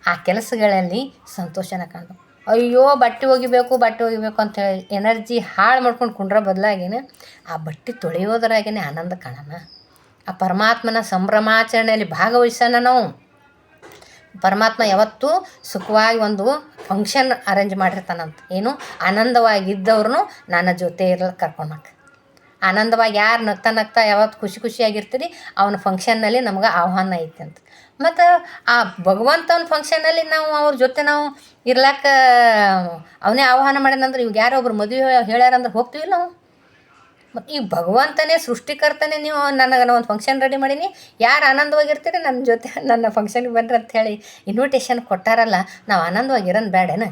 ಆ ಕೆಲಸಗಳಲ್ಲಿ ಸಂತೋಷನ ಕಾಣ್ದು ಅಯ್ಯೋ, ಬಟ್ಟೆ ಒಗಿಬೇಕು ಬಟ್ಟೆ ಒಗಿಬೇಕು ಅಂತೇಳಿ ಎನರ್ಜಿ ಹಾಳು ಮಾಡ್ಕೊಂಡು ಕುಂಡ್ರ ಬದಲಾಗಿನೇ ಆ ಬಟ್ಟೆ ತೊಳೆಯೋದ್ರಾಗೇ ಆನಂದ ಕಾಣೋಣ ಆ ಪರಮಾತ್ಮನ ಸಂಭ್ರಮಾಚರಣೆಯಲ್ಲಿ ಭಾಗವಹಿಸೋಣ ನಾವು. ಪರಮಾತ್ಮ ಯಾವತ್ತೂ ಸುಖವಾಗಿ ಒಂದು ಫಂಕ್ಷನ್ ಅರೇಂಜ್ ಮಾಡಿರ್ತಾನಂತ. ಏನು? ಆನಂದವಾಗಿದ್ದವ್ರನ್ನು ನನ್ನ ಜೊತೆ ಇರಲು ಕರ್ಕೊಂಡಕ್ಕೆ ಆನಂದವಾಗಿ ಯಾರು ನಗ್ತಾ ನಗ್ತಾ ಯಾವತ್ತು ಖುಷಿ ಖುಷಿಯಾಗಿರ್ತೀರಿ, ಅವನ ಫಂಕ್ಷನ್ನಲ್ಲಿ ನಮ್ಗೆ ಆಹ್ವಾನ ಐತೆ ಅಂತ ಮತ್ತು ಆ ಭಗವಂತನ ಫಂಕ್ಷನಲ್ಲಿ ನಾವು ಅವ್ರ ಜೊತೆ ನಾವು ಇರ್ಲಾಕ ಅವನೇ ಆಹ್ವಾನ ಮಾಡ್ಯಾನಂದ್ರೆ ಇವಾಗ ಯಾರೋ ಒಬ್ರು ಮದುವೆ ಹೇಳ್ಯಾರಂದ್ರೆ ಹೋಗ್ತೀವಿ ನಾವು. ಮತ್ತು ಈ ಭಗವಂತನೇ, ಸೃಷ್ಟಿಕರ್ತನೇ ನೀವು ನನಗೆ ನಾನು ಒಂದು ಫಂಕ್ಷನ್ ರೆಡಿ ಮಾಡೀನಿ. ಯಾರು ಆನಂದವಾಗಿರ್ತೀರಿ ನನ್ನ ಜೊತೆ ನನ್ನ ಫಂಕ್ಷನ್ಗೆ ಬನ್ರಿ ಅಂತ ಹೇಳಿ ಇನ್ವಿಟೇಷನ್ ಕೊಟ್ಟಾರಲ್ಲ, ನಾವು ಆನಂದವಾಗಿರೋದು ಬೇಡೇನ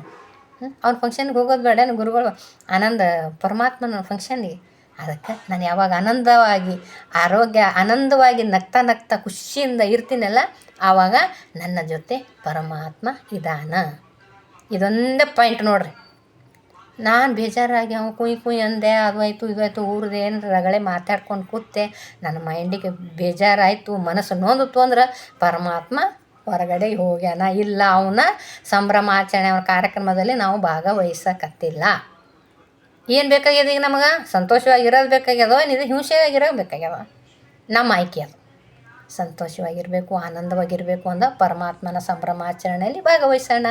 ಅವ್ನ ಫಂಕ್ಷನ್ಗೆ ಹೋಗೋದು ಬೇಡೇನು ಗುರುಗಳು? ಆನಂದ ಪರಮಾತ್ಮನ ಫಂಕ್ಷನ್ಗೆ ಅದಕ್ಕೆ ನಾನು ಯಾವಾಗ ಆನಂದವಾಗಿ, ಆರೋಗ್ಯ, ಆನಂದವಾಗಿ ನಗ್ತಾ ನಗ್ತಾ ಖುಷಿಯಿಂದ ಇರ್ತೀನಲ್ಲ, ಆವಾಗ ನನ್ನ ಜೊತೆ ಪರಮಾತ್ಮ ಇದಾನ. ಇದೊಂದೇ ಪಾಯಿಂಟ್ ನೋಡ್ರಿ. ನಾನು ಬೇಜಾರಾಗಿ ಅವ್ನು ಕುಯ್ ಕುಯ್ ಅಂದೆ, ಅದು ಆಯಿತು, ಇದು ಊರದ್ದು ಏನು ರಗಳೆ ಮಾತಾಡ್ಕೊಂಡು ಕೂತೆ. ನನ್ನ ಮೈಂಡಿಗೆ ಬೇಜಾರಾಯಿತು, ಮನಸ್ಸು ನೋಂದಿತ್ತು ಅಂದ್ರೆ ಪರಮಾತ್ಮ ಹೊರಗಡೆ ಹೋಗ್ಯಾನ. ಇಲ್ಲ, ಅವನ ಸಂಭ್ರಮಾಚರಣೆ ಅವನ ಕಾರ್ಯಕ್ರಮದಲ್ಲಿ ನಾವು ಭಾಗವಹಿಸಕತ್ತಿಲ್ಲ. ಏನು ಬೇಕಾಗ್ಯದ ಈಗ ನಮಗೆ? ಸಂತೋಷವಾಗಿರೋದು ಬೇಕಾಗ್ಯದೋ, ಏನಿದೆ? ಹಿಂಸೆಯಾಗಿರೋದು ಬೇಕಾಗ್ಯದ? ನಮ್ಮ ಆಯ್ಕೆ ಅದು. ಸಂತೋಷವಾಗಿರಬೇಕು, ಆನಂದವಾಗಿರಬೇಕು ಅಂದ ಪರಮಾತ್ಮನ ಸಂಭ್ರಮಾಚರಣೆಯಲ್ಲಿ ಭಾಗವಹಿಸೋಣ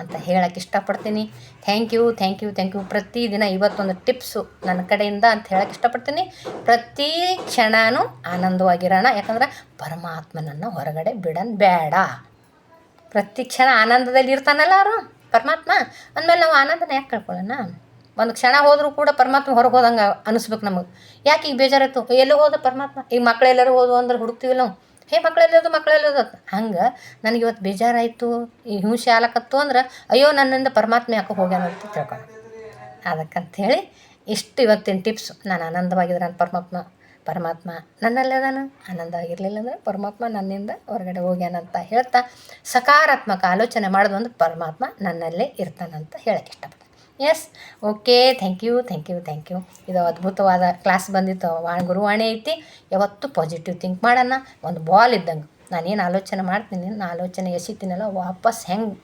ಅಂತ ಹೇಳಕ್ಕೆ ಇಷ್ಟಪಡ್ತೀನಿ. Thank you thank you thank you ಪ್ರತಿದಿನ ಇವತ್ತೊಂದು ಟಿಪ್ಸು ನನ್ನ ಕಡೆಯಿಂದ ಅಂತ ಹೇಳಕ್ಕೆ ಇಷ್ಟಪಡ್ತೀನಿ. ಪ್ರತಿ ಕ್ಷಣನೂ ಆನಂದವಾಗಿರೋಣ. ಯಾಕಂದ್ರೆ ಪರಮಾತ್ಮನನ್ನು ಹೊರಗಡೆ ಬಿಡನ್ ಬೇಡ. ಪ್ರತಿ ಕ್ಷಣ ಆನಂದದಲ್ಲಿ ಇರ್ತಾನಲ್ಲ ಅವರು, ಪರಮಾತ್ಮ. ಅಂದಮೇಲೆ ನಾವು ಆನಂದನ ಯಾಕೆ ಕಳ್ಕೊಳ್ಳೋಣ? ಒಂದು ಕ್ಷಣ ಹೋದರೂ ಕೂಡ ಪರಮಾತ್ಮ ಹೊರಗೆ ಹೋದಂಗೆ ಅನಿಸ್ಬೇಕು ನಮಗೆ. ಯಾಕೆ ಈಗ ಬೇಜಾರಾಯ್ತು? ಎಲ್ಲೋ ಹೋದ ಪರಮಾತ್ಮ. ಈಗ ಮಕ್ಕಳೆಲ್ಲರೂ ಹೋದ್ವು ಅಂದ್ರೆ ಹುಡುಕ್ತೀವಿ ನಾವು. ಹೇ ಮಕ್ಕಳೆಲ್ಲೋದು ಮಕ್ಕಳೆಲ್ಲೋದು ಹಂಗೆ ನನಗೆ ಇವತ್ತು ಬೇಜಾರಾಯಿತು. ಈ ಹಿಂಸೆ ಆಲಕತ್ತು ಅಂದ್ರೆ ಅಯ್ಯೋ, ನನ್ನಿಂದ ಪರಮಾತ್ಮ ಯಾಕೆ ಹೋಗ್ಯಾನ ಅಂತ ತಿಳ್ಕೊಂಡು ಅದಕ್ಕಂಥೇಳಿ ಇಷ್ಟು ಇವತ್ತಿನ ಟಿಪ್ಸ್. ನಾನು ಆನಂದವಾಗಿದ್ರೆ ನನ್ನ ಪರಮಾತ್ಮ. ಪರಮಾತ್ಮ ನನ್ನಲ್ಲೇ ಅದಾನ. ಆನಂದವಾಗಿರಲಿಲ್ಲ ಅಂದ್ರೆ ಪರಮಾತ್ಮ ನನ್ನಿಂದ ಹೊರಗಡೆ ಹೋಗ್ಯಾನಂತ ಹೇಳ್ತಾ ಸಕಾರಾತ್ಮಕ ಆಲೋಚನೆ ಮಾಡೋದು ಒಂದು ಪರಮಾತ್ಮ ನನ್ನಲ್ಲೇ ಇರ್ತಾನಂತ ಹೇಳಕ್ಕೆ ಇಷ್ಟಪಡ್ತೀನಿ. Yes okay thank you thank you thank you ಇದು ಅದ್ಭುತವಾದ ಕ್ಲಾಸ್ ಬಂದಿತ್ತು. ಗುರುವಾಣಿ ಐತಿ. ಯಾವತ್ತೂ ಪಾಸಿಟಿವ್ ಥಿಂಕ್ ಮಾಡೋಣ. ಒಂದು ಬಾಲ್ ಇದ್ದಂಗೆ. ನಾನೇನು ಆಲೋಚನೆ ಮಾಡ್ತೀನಿ, ನಾನು ಆಲೋಚನೆ ಎಸಿತೀನಲ್ಲ, ವಾಪಸ್ ಹೆಂಗೆ,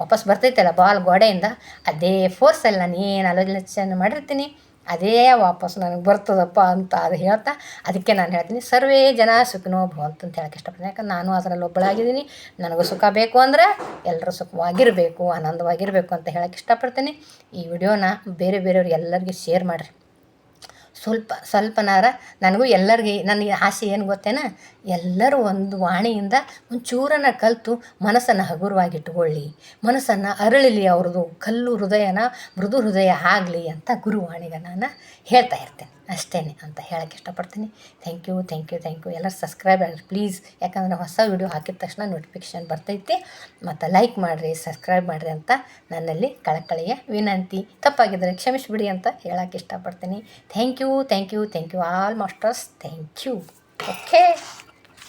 ವಾಪಸ್ ಬರ್ತೈತಲ್ಲ ಬಾಲ್ ಗೋಡೆಯಿಂದ. ಅದೇ ಫೋರ್ಸಲ್ಲಿ ನಾನು ಏನು ಆಲೋಚನೆ ಮಾಡಿರ್ತೀನಿ? ಅದೇ ವಾಪಸ್ ನನಗೆ ಬರ್ತದಪ್ಪ ಅಂತ ಅದು ಹೇಳ್ತಾ ಅದಕ್ಕೆ ನಾನು ಹೇಳ್ತೀನಿ, ಸರ್ವೇ ಜನ ಸುಖನೋ ಭವಂತ ಅಂತ ಹೇಳಕ್ಕೆ ಇಷ್ಟಪಡ್ತೀನಿ. ಯಾಕಂದ್ರೆ ನಾನು ಅದರಲ್ಲಿ ಒಬ್ಬಳಾಗಿದ್ದೀನಿ, ನನಗೂ ಸುಖ ಬೇಕು ಅಂದ್ರೆ ಎಲ್ಲರೂ ಸುಖವಾಗಿರಬೇಕು, ಆನಂದವಾಗಿರಬೇಕು ಅಂತ ಹೇಳಕ್ಕೆ ಇಷ್ಟಪಡ್ತೀನಿ. ಈ ವಿಡಿಯೋನ ಬೇರೆ ಬೇರೆಯವ್ರಿಗೆ ಎಲ್ಲರಿಗೂ ಶೇರ್ ಮಾಡಿರಿ. ಸ್ವಲ್ಪ ಸ್ವಲ್ಪನಾರ ನನಗೂ ಎಲ್ಲರಿಗೆ ನನಗೆ ಆಸೆ ಏನು ಗೊತ್ತೇನ? ಎಲ್ಲರೂ ಒಂದು ವಾಣಿಯಿಂದ ಒಂಚೂರನ ಕಲಿತು ಮನಸ್ಸನ್ನು ಹಗುರವಾಗಿಟ್ಟುಕೊಳ್ಳಿ. ಮನಸ್ಸನ್ನು ಅರಳಿಲಿ ಅವ್ರದ್ದು ಕಲ್ಲು ಹೃದಯನ ಮೃದು ಹೃದಯ ಆಗಲಿ ಅಂತ ಗುರುವಾಣಿಗೆ ನಾನು ಹೇಳ್ತಾ ಇರ್ತೇನೆ. ಅಷ್ಟೇ ಅಂತ ಹೇಳಕ್ಕೆ ಇಷ್ಟಪಡ್ತೀನಿ. Thank you thank you thank you ಎಲ್ಲರೂ ಸಬ್ಸ್ಕ್ರೈಬ್ ಆಗಿರಿ ಪ್ಲೀಸ್ ಯಾಕಂದ್ರೆ ಹೊಸ ವಿಡಿಯೋ ಹಾಕಿದ ತಕ್ಷಣ ನೋಟಿಫಿಕೇಷನ್ ಬರ್ತೈತಿ. ಮತ್ತು ಲೈಕ್ ಮಾಡಿರಿ ಸಬ್ಸ್ಕ್ರೈಬ್ ಮಾಡಿರಿ ಅಂತ ನನ್ನಲ್ಲಿ ಕಳಕಳಿಯ ವಿನಂತಿ. ತಪ್ಪಾಗಿದ್ದರೆ ಕ್ಷಮಿಸಿಬಿಡಿ ಅಂತ ಹೇಳಕ್ಕೆ ಇಷ್ಟಪಡ್ತೀನಿ. Thank you thank you thank you all masters thank you okay